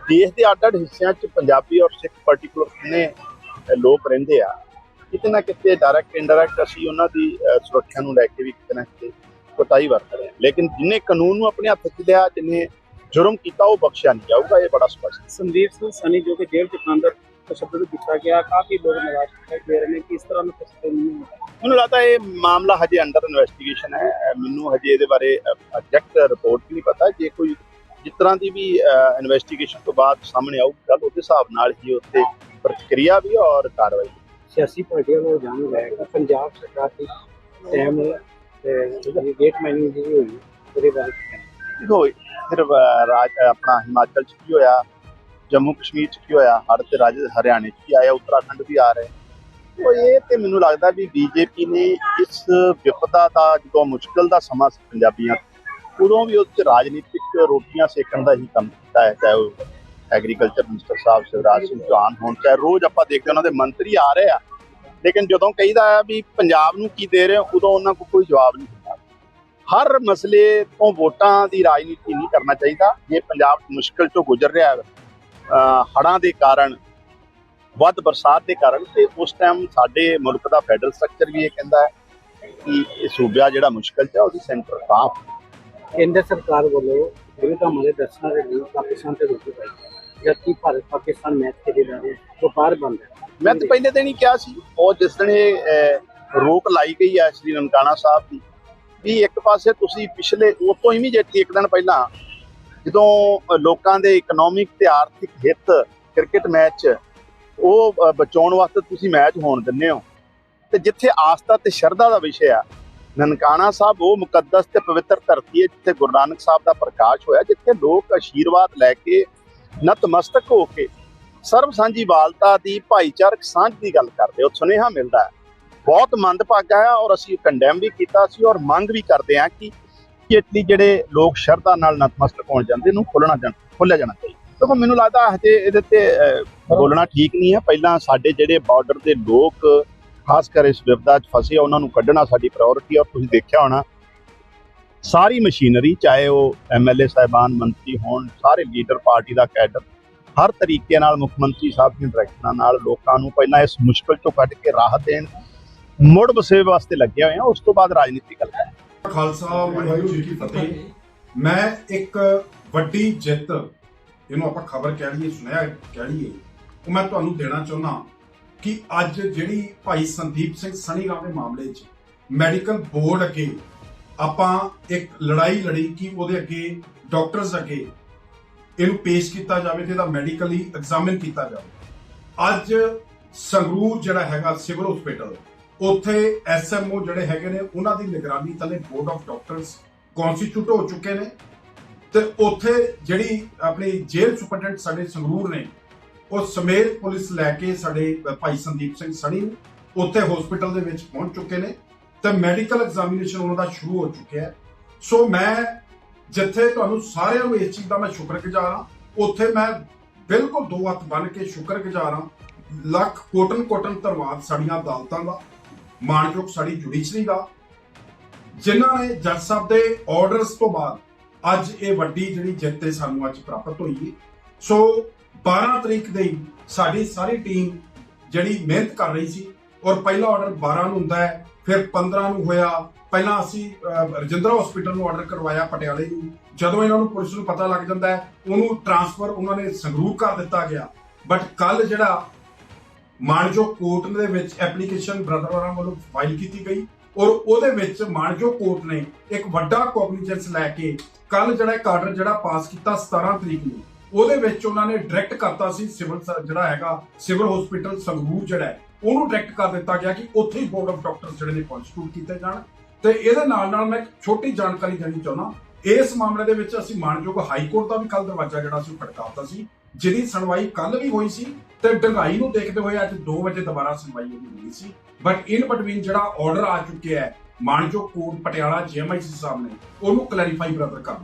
ਦੇਸ਼ ਦੇ ਅੱਡ-ਅੱਡ ਹਿੱਸਿਆਂ 'ਚ ਪੰਜਾਬੀ ਔਰ ਸਿੱਖ ਪਾਰਟਿਕੂਲਰ ਕਿੰਨੇ ਲੋਕ ਰਹਿੰਦੇ ਆ। ਕਿਤੇ ਨਾ ਕਿਤੇ ਡਾਇਰੈਕਟ ਇਨਡਾਇਰੈਕਟ ਅਸੀਂ ਉਹਨਾਂ ਦੀ ਸੁਰੱਖਿਆ ਨੂੰ ਲੈ ਕੇ ਵੀ ਕਿਤੇ ਨਾ ਕਿਤੇ ਕੋਤਾਹੀ ਵਰਤ ਰਹੇ ਹਾਂ। ਲੇਕਿਨ ਜਿਨੇ ਕਾਨੂੰਨ ਨੂੰ ਆਪਣੇ ਹੱਥ 'ਚ ਲਿਆ ਜਿਨੇ ਜੁਰਮ ਕੀਤਾ, ਉਹ ਬਖਸ਼ਿਆ ਨਹੀਂ ਜਾਊਗਾ। ਇਹ ਬੜਾ ਸਪਸ਼ਟ ਸੰਦੀਪ ਸਿੰਘ ਸਨੀ, ਜੋ ਕਿ ਜੇਲ੍ਹ ਚ ਅੰਦਰ ਤਸ਼ੱਦਦ ਕੀਤਾ ਗਿਆ। ਕਾਫੀ ਲੋਕ ਨਿਰਾਸ਼ ਦਿਖਾਈ ਦੇ ਰਹੇ ਨੇ ਕਿ ਇਸ ਤਰ੍ਹਾਂ ਦਾ ਤਸ਼ੱਦਦ ਨਹੀਂ ਹੋਣਾ ਮੈਨੂੰ ਲੱਗਦਾ ਇਹ ਮਾਮਲਾ ਹਜੇ ਅੰਡਰ ਇਨਵੈਸਟੀਗੇਸ਼ਨ ਹੈ। ਮੈਨੂੰ ਹਜੇ ਇਹਦੇ ਬਾਰੇ ਐਗਜ਼ੈਕਟ ਰਿਪੋਰਟ ਨਹੀਂ ਪਤਾ। ਜੇ ਕੋਈ ਜਿਸ ਤਰ੍ਹਾਂ ਦੀ ਵੀ ਇਨਵੈਸਟੀਗੇਸ਼ਨ ਤੋਂ ਬਾਅਦ ਸਾਹਮਣੇ ਆਊ ਗੱਲ ਉਹਦੇ ਹਿਸਾਬ ਨਾਲ ਹੀ ਉੱਤੇ ਪ੍ਰਤੀਕਿਰਿਆ ਵੀ ਔਰ ਕਾਰਵਾਈ ਸਿਆਸੀ ਪਾਰਟੀਆਂ ਨੂੰ ਜਾਣ ਜਾਏਗਾ ਪੰਜਾਬ ਸਰਕਾਰ ਦੀ ਟਾਈਮ ਤੇ ਗੇਟ ਮਾਈਨਿੰਗ ਦੀ ਹੋਈ ਉਹਦੇ ਬਾਰੇ ਕੀ? ਦੇਖੋ ਸਿਰਫ ਅਹ, ਰਾਜ ਆਪਣਾ ਹਿਮਾਚਲ ਚ ਕੀ ਹੋਇਆ ਜੰਮੂ ਕਸ਼ਮੀਰ ਚ ਕੀ ਹੋਇਆ? ਹੜ ਤੇ ਰਾਜ ਹਰਿਆਣੇ ਚ ਕੀ ਆਇਆ? ਉੱਤਰਾਖੰਡ ਵੀ ਆ ਰਹੇ ਉਹ ਇਹ ਤੇ ਮੈਨੂੰ ਲੱਗਦਾ ਵੀ ਬੀਜੇਪੀ ਨੇ ਇਸ ਵਿਪਤਾ ਦਾ, ਜਦੋਂ ਮੁਸ਼ਕਲ ਦਾ ਸਮਾਂ ਸੀ ਪੰਜਾਬੀਆਂ ਉਦੋਂ ਵੀ ਉਹਦੇ ਰਾਜਨੀਤਿਕ ਰੋਟੀਆਂ ਸੇਕਣ ਦਾ ਹੀ ਕੰਮ ਕੀਤਾ ਹੈ, ਚਾਹੇ ਉਹ ਐਗਰੀਕਲਚਰ ਮਿਨਿਸਟਰ ਸਾਹਿਬ, ਸ਼ਿਵਰਾਜ ਸਿੰਘ ਚੌਹਾਨ ਹੋਣ, ਚਾਹੇ ਰੋਜ਼ ਆਪਾਂ ਦੇਖਦੇ ਉਹਨਾਂ ਦੇ ਮੰਤਰੀ ਆ ਰਹੇ ਆ। ਲੇਕਿਨ ਜਦੋਂ ਕਹੀਦਾ ਆ ਵੀ ਪੰਜਾਬ ਨੂੰ ਕੀ ਦੇ ਰਹੇ ਹੋ, ਉਦੋਂ ਉਹਨਾਂ ਕੋਲ ਕੋਈ ਜਵਾਬ ਨਹੀਂ ਹੁੰਦਾ। ਹਰ ਮਸਲੇ ਤੋਂ ਵੋਟਾਂ ਦੀ ਰਾਜਨੀਤੀ ਨਹੀਂ ਕਰਨਾ ਚਾਹੀਦਾ। ਜੇ ਪੰਜਾਬ ਮੁਸ਼ਕਲ ਤੋਂ ਗੁਜ਼ਰ ਰਿਹਾ ਹੈ ਹੜ੍ਹਾਂ ਦੇ ਕਾਰਨ ਵੱਧ ਬਰਸਾਤ ਦੇ ਕਾਰਨ ਤੇ ਉਸ ਟਾਈਮ ਸਾਡੇ ਮੁਲਕ ਦਾ ਫੈਡਰਲ ਸਟਰਕਚਰ ਵੀ ਇਹ ਕਹਿੰਦਾ ਹੈ ਕਿ ਇਹ ਸੂਬਾ ਜਿਹੜਾ ਮੁਸ਼ਕਲ ਚ ਹੈ ਉਹਦੀ ਸੈਂਟਰ ਤਾਂ ਕੇਂਦਰ ਸਰਕਾਰ ਵੱਲੋਂ ਵਿਰੋਧ ਹਮਾਰੇ ਦਰਸ਼ਨਾਂ ਦੇ ਲਈ ਪਾਕਿਸਤਾਨ ਤੇ ਰੋਕੀ ਪਾਈ ਜਦਕਿ ਭਾਰਤ ਪਾਕਿਸਤਾਨ ਮੈਚ ਖੇਡੇ ਜਾ ਰਹੇ ਵਪਾਰ ਬੰਦ ਹੈ ਮੈਂ ਤਾਂ ਪਹਿਲੇ ਦਿਨ ਹੀ ਕਿਹਾ ਸੀ ਉਹ ਜਿਸ ਦਿਨ ਇਹ ਰੋਕ ਲਾਈ ਗਈ ਹੈ ਸ਼੍ਰੀ ਨਨਕਾਣਾ ਸਾਹਿਬ ਦੀ ਵੀ ਇੱਕ ਪਾਸੇ ਤੁਸੀਂ ਪਿਛਲੇ ਉਸ ਤੋਂ ਇਮੀਡੀਏਟਲੀ ਇੱਕ ਦਿਨ ਪਹਿਲਾਂ ਜਦੋਂ ਲੋਕਾਂ ਦੇ ਇਕਨੋਮਿਕ ਤੇ ਆਰਥਿਕ ਹਿੱਤ ਕ੍ਰਿਕਟ ਮੈਚ ਉਹ ਬਚਾਉਣ ਵਾਸਤੇ ਤੁਸੀਂ ਮੈਚ ਹੋਣ ਦਿੰਦੇ ਹੋ। ਤੇ ਜਿੱਥੇ ਆਸਥਾ ਤੇ ਸ਼ਰਧਾ ਦਾ ਵਿਸ਼ੇ ਆ, ਨਨਕਾਣਾ ਸਾਹਿਬ ਉਹ ਮੁਕੱਦਸ ਤੇ ਪਵਿੱਤਰ ਧਰਤੀ ਹੈ, ਜਿੱਥੇ ਗੁਰੂ ਨਾਨਕ ਸਾਹਿਬ ਦਾ ਪ੍ਰਕਾਸ਼ ਹੋਇਆ, ਜਿੱਥੇ ਲੋਕ ਆਸ਼ੀਰਵਾਦ ਲੈ ਕੇ ਨਤਮਸਤਕ ਹੋ ਕੇ ਸਰਬ ਸਾਂਝੀਵਾਲਤਾ ਦੀ ਭਾਈਚਾਰਕ ਸਾਂਝ ਦੀ ਗੱਲ ਕਰਦੇ ਹੋ ਸੁਨੇਹਾ ਮਿਲਦਾ ਹੈ। ਬਹੁਤ ਮੰਦਭਾਗਾ ਹੈ ਔਰ ਅਸੀਂ ਕੰਡੈਮ ਵੀ ਕੀਤਾ ਸੀ ਔਰ ਮੰਗ ਵੀ ਕਰਦੇ ਹਾਂ ਕਿ ਕਿ ਜਿਹੜੇ ਲੋਕ ਸ਼ਰਧਾ ਨਾਲ ਨਤਮਸਤਕ ਹੋਣ ਜਾਂਦੇ ਨੂੰ ਖੋਲਣਾ ਜਾਣ ਖੋਲਿਆ ਜਾਣਾ ਚਾਹੀਦਾ। ਦੇਖੋ, ਮੈਨੂੰ ਲੱਗਦਾ ਹਜੇ ਇਹਦੇ ਤੇ ਬੋਲਣਾ ਠੀਕ ਨਹੀਂ ਹੈ। ਪਹਿਲਾਂ ਸਾਡੇ ਜਿਹੜੇ ਬਾਰਡਰ ਦੇ ਲੋਕ, ਖਾਸ ਕਰ ਇਸ ਵਿਪਦਾ 'ਚ ਫਸੇ ਆ, ਉਹਨਾਂ ਨੂੰ ਕੱਢਣਾ ਸਾਡੀ ਪ੍ਰਾਇੋਰਟੀ ਔਰ ਤੁਸੀਂ ਦੇਖਿਆ ਹੋਣਾ, ਸਾਰੀ ਮਸ਼ੀਨਰੀ, ਚਾਹੇ ਉਹ ਐਮਐਲਏ ਸਾਹਿਬਾਨ, ਮੰਤਰੀ ਹੋਣ, ਸਾਰੇ ਲੀਡਰ ਪਾਰਟੀ ਦਾ ਕੈਡਰ, ਹਰ ਤਰੀਕੇ ਨਾਲ ਮੁੱਖ ਮੰਤਰੀ ਸਾਹਿਬ ਦੀਆਂ ਡਾਇਰੈਕਸ਼ਨਾਂ ਨਾਲ ਲੋਕਾਂ ਨੂੰ ਪਹਿਲਾਂ ਇਸ ਮੁਸ਼ਕਲ ਤੋਂ ਕੱਢ ਕੇ ਰਾਹਤ ਦੇਣ, ਮੁੜ ਵਸੇਵੇ ਵਾਸਤੇ ਲੱਗੇ ਹੋਏ ਆ ਉਸ ਤੋਂ ਬਾਅਦ ਰਾਜਨੀਤੀ ਗੱਲ ਹੈ ਖਾਲਸਾ ਵਾਹਿਗੁਰੂ ਜੀ ਕੀ ਫਤਿਹ। ਮੈਂ ਇੱਕ ਵੱਡੀ ਜਿੱਤ, ਇਹਨੂੰ ਆਪਾਂ ਖਬਰ ਕਹਿ ਲਈਏ ਸੁਣਿਆ ਕਹਿ ਲਈਏ, ਉਹ ਮੈਂ ਤੁਹਾਨੂੰ ਦੇਣਾ ਚਾਹੁੰਦਾ ਕਿ ਅੱਜ ਜਿਹੜੀ ਭਾਈ ਸੰਦੀਪ ਸਿੰਘ ਸਣੀਰਾਮ ਦੇ ਮਾਮਲੇ 'ਚ ਮੈਡੀਕਲ ਬੋਰਡ ਅੱਗੇ ਆਪਾਂ ਇੱਕ ਲੜਾਈ ਲੜੀ ਕਿ ਉਹਦੇ ਅੱਗੇ ਡਾਕਟਰਸ ਅੱਗੇ ਇਹਨੂੰ ਪੇਸ਼ ਕੀਤਾ ਜਾਵੇ ਤੇ ਇਹਦਾ ਮੈਡੀਕਲੀ ਐਗਜ਼ਾਮਿਨ ਕੀਤਾ ਜਾਵੇ। ਅੱਜ ਸੰਗਰੂਰ ਜਿਹੜਾ ਹੈਗਾ ਸਿਵਲ ਹਸਪੀਟਲ ਉੱਥੇ ਐਸਐਮਓ ਜਿਹੜੇ ਹੈਗੇ ਨੇ, ਉਹਨਾਂ ਦੀ ਨਿਗਰਾਨੀ ਥੱਲੇ ਬੋਰਡ ਆਫ ਡਾਕਟਰਸ ਕਨਸਟੀਟਿਊਟ ਹੋ ਚੁੱਕੇ ਨੇ। ਤੇ ਉੱਥੇ ਜਿਹੜੀ ਆਪਣੀ ਜੇਲ੍ਹ ਸੁਪਰਡੈਂਟ ਸਾਡੇ ਸੰਗਰੂਰ ਨੇ, ਉਹ ਸਮੇਤ ਪੁਲਿਸ ਲੈ ਕੇ ਸਾਡੇ ਭਾਈ ਸੰਦੀਪ ਸਿੰਘ ਸਣੀ ਨੂੰ ਉੱਥੇ ਹਸਪੀਟਲ ਦੇ ਵਿੱਚ ਪਹੁੰਚ ਚੁੱਕੇ ਨੇ। ਤੇ ਮੈਡੀਕਲ ਐਗਜ਼ਾਮੀਨੇਸ਼ਨ ਉਹਨਾਂ ਦਾ ਸ਼ੁਰੂ ਹੋ ਚੁੱਕਿਆ ਹੈ। ਸੋ ਮੈਂ ਜਿੱਥੇ ਤੁਹਾਨੂੰ ਸਾਰਿਆਂ ਨੂੰ ਇਸ ਚੀਜ਼ ਦਾ ਮੈਂ ਸ਼ੁਕਰਗੁਜ਼ਾਰ ਹਾਂ, ਉੱਥੇ ਮੈਂ ਬਿਲਕੁਲ ਦੋ ਹੱਥ ਬੰਨ ਕੇ ਸ਼ੁਕਰਗੁਜ਼ਾਰ ਹਾਂ। ਲੱਖ ਕੋਟਨ ਕੋਟਨ ਧੰਨਵਾਦ ਸਾਡੀਆਂ ਅਦਾਲਤਾਂ ਦਾ। ਮਾਣਯੋਗ ਸਾਡੀ ਜੁਡੀਸ਼ਰੀ ਦਾ। ਜਿਨ੍ਹਾਂ ਨੇ ਜੱਜ ਸਾਹਿਬ ਦੇ ਆਰਡਰਸ ਤੋਂ ਬਾਅਦ ਅੱਜ ਇਹ ਵੱਡੀ ਜਿਹੜੀ ਜਿੱਤ ਹੈ ਸਾਨੂੰ ਅੱਜ ਪ੍ਰਾਪਤ ਹੋਈ ਹੈ। ਸੋ 12 ਤਰੀਕ ਦੇ ਸਾਡੀ ਸਾਰੀ ਟੀਮ ਜਿਹੜੀ ਮਿਹਨਤ ਕਰ ਰਹੀ ਸੀ ਔਰ ਪਹਿਲਾ ਆਰਡਰ 12 ਨੂੰ ਹੁੰਦਾ ਹੈ, ਫਿਰ 15 ਨੂੰ ਹੋਇਆ। ਪਹਿਲਾਂ ਅਸੀਂ ਰਜਿੰਦਰਾ ਹਸਪੀਟਲ ਨੂੰ ਆਰਡਰ ਕਰਵਾਇਆ ਪਟਿਆਲੇ ਨੂੰ। ਜਦੋਂ ਇਹਨਾਂ ਨੂੰ ਪੁਲਿਸ ਨੂੰ ਪਤਾ ਲੱਗ ਜਾਂਦਾ ਹੈ, ਉਹਨੂੰ ਟਰਾਂਸਫਰ ਉਹਨਾਂ ਨੇ ਸੰਗਰੂਰ ਕਰ ਦਿੱਤਾ ਗਿਆ। ਬਟ ਕੱਲ ਜਿਹੜਾ ਮਾਨਜੋ ਕੋਰਟ ਦੇ ਵਿੱਚ ਐਪਲੀਕੇਸ਼ਨ ਬ੍ਰਦਰ ਵਾਲਾ ਵੱਲੋਂ ਫਾਈਲ ਕੀਤੀ ਗਈ ਔਰ ਉਹਦੇ ਵਿੱਚ ਮਾਨਜੋ ਕੋਰਟ ਨੇ ਇੱਕ ਵੱਡਾ ਕੋਗਨੀਜੈਂਸ ਲੈ ਕੇ ਕੱਲ ਜਿਹੜਾ ਇੱਕ ਜਿਹੜਾ ਪਾਸ ਕੀਤਾ 17 ਤਰੀਕ ਨੂੰ, ਉਹਦੇ ਵਿੱਚ ਉਹਨਾਂ ਨੇ ਡਾਇਰੈਕਟ ਕਰਤਾ ਸੀ ਸਿਵਲ ਜਿਹੜਾ ਹੈਗਾ, ਸਿਵਲ ਹਸਪੀਟਲ ਸੰਗਰੂਰ ਜਿਹੜਾ ਉਹਨੂੰ ਡਾਇਰੈਕਟ ਕਰ ਦਿੱਤਾ ਗਿਆ ਕਿ ਉੱਥੇ ਹੀ ਬੋਰਡ ਆਫ ਡਾਕਟਰਸ ਜਿਹੜੇ ਨੇ ਕਨਸਟੀਟਿਊਟ ਕੀਤੇ ਜਾਣ ਤੇ ਇਹਦੇ ਨਾਲ ਨਾਲ ਮੈਂ ਇੱਕ ਛੋਟੀ ਜਾਣਕਾਰੀ ਦੇਣੀ ਚਾਹੁੰਦਾ ਇਸ ਮਾਮਲੇ ਦੇ ਵਿੱਚ ਅਸੀਂ ਮਾਨਯੋਗ ਹਾਈ ਕੋਰਟ ਦਾ ਵੀ ਕੱਲ ਦਰਵਾਜ਼ਾ ਜਿਹੜਾ ਸੀ ਖੜਕਾਤਾ ਸੀ, ਜਿਹਦੀ ਸੁਣਵਾਈ ਕੱਲ ਵੀ ਹੋਈ ਸੀ ਤੇ ਡੰਗਾਈ ਨੂੰ ਦੇਖਦੇ ਹੋਏ ਅੱਜ 2 ਵਜੇ ਦੁਬਾਰਾ ਸੁਣਵਾਈ ਉਹਦੀ ਹੋਈ ਸੀ। ਬਟ ਇਨ ਬਿਟਵੀਨ ਜਿਹੜਾ ਆਰਡਰ ਆ ਚੁੱਕਿਆ ਹੈ, ਮਾਨਯੋਗ ਕੋਰਟ ਪਟਿਆਲਾ ਜੀਐਮਆਈਸੀ ਸਾਹਿਬ ਉਹਨੂੰ ਕਲੈਰੀਫਾਈ ਬ੍ਰਦਰ ਕਰ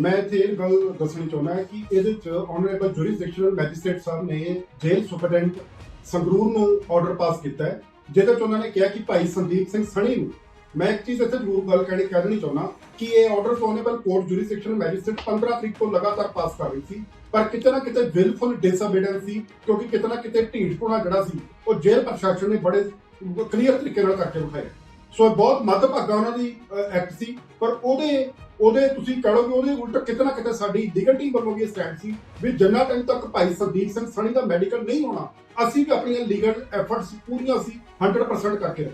ਮੈਂ ਇੱਥੇ ਇਹ ਗੱਲ ਦੱਸਣੀ ਚਾਹੁੰਦਾ ਹਾਂ ਕਿ ਇਹਦੇ ਚ ਆਨਰੇਬਲ ਜੁਰਿਸਡਿਕਸ਼ਨਲ ਮੈਜਿਸਟ੍ਰੇਟ ਸਾਹਿਬ ਨੇ ਜੇਲ੍ਹ ਸੁਪਰਡੈਂਟ ਸੰਗਰੂਰ ਨੂੰ ਆਰਡਰ ਪਾਸ ਕੀਤਾ ਹੈ, ਜਿਹਦੇ ਚ ਉਹਨਾਂ ਨੇ ਕਿਹਾ ਕਿ ਭਾਈ ਸੰਦੀਪ ਸਿੰਘ ਸਣੀ ਨੂੰ ਮੈਂ ਇੱਕ ਚੀਜ਼ ਇੱਥੇ ਜ਼ਰੂਰ ਗੱਲ ਕਹਿਣੀ ਕਹਿ ਚਾਹੁੰਦਾ ਕਿ ਇਹ order honourable court jurisdictional magistrate 15 ਤਰੀਕ ਤੋਂ ਲਗਾਤਾਰ ਪਾਸ ਕਰ ਰਹੀ ਸੀ, ਪਰ ਕਿਤੇ ਨਾ ਕਿਤੇ ਵਿਲਫੁਲ ਡਿਸਅਬੀਡੈਂਸ ਸੀ, ਕਿਉਂਕਿ ਕਿਤੇ ਨਾ ਕਿਤੇ ਢੀਠਪੁਣਾ ਜਿਹੜਾ ਸੀ, ਉਹ ਜੇਲ੍ਹ ਪ੍ਰਸ਼ਾਸਨ ਨੇ ਬੜੇ ਕਲੀਅਰ ਤਰੀਕੇ ਨਾਲ ਕਰਕੇ ਵਿਖਾਇਆ। ਸੋ ਇਹ ਬਹੁਤ ਮੱਧਭਾਗਾ ਉਹਨਾਂ ਦੀ ਐਕਟ ਸੀ, ਪਰ ਉਹਦੇ ਉਹਦੇ ਤੁਸੀਂ ਕਹ ਲਓ ਕਿ ਉਹਦੇ ਉਲਟ ਕਿਤੇ ਨਾ ਕਿਤੇ ਸਾਡੀ ਲੀਗਲ ਟੀਮ ਵੱਲੋਂ ਵੀ ਸਟੈਂਡ ਸੀ ਵੀ ਜਿੰਨਾ ਟਾਈਮ ਤੱਕ ਭਾਈ ਸੰਦੀਪ ਸਿੰਘ ਸਣੀ ਦਾ ਮੈਡੀਕਲ ਨਹੀਂ ਹੋਣਾ, ਅਸੀਂ ਵੀ ਆਪਣੀਆਂ ਲੀਗਲ ਐਫਰਟਸ ਪੂਰੀਆਂ ਸੀ 100% ਕਰਕੇ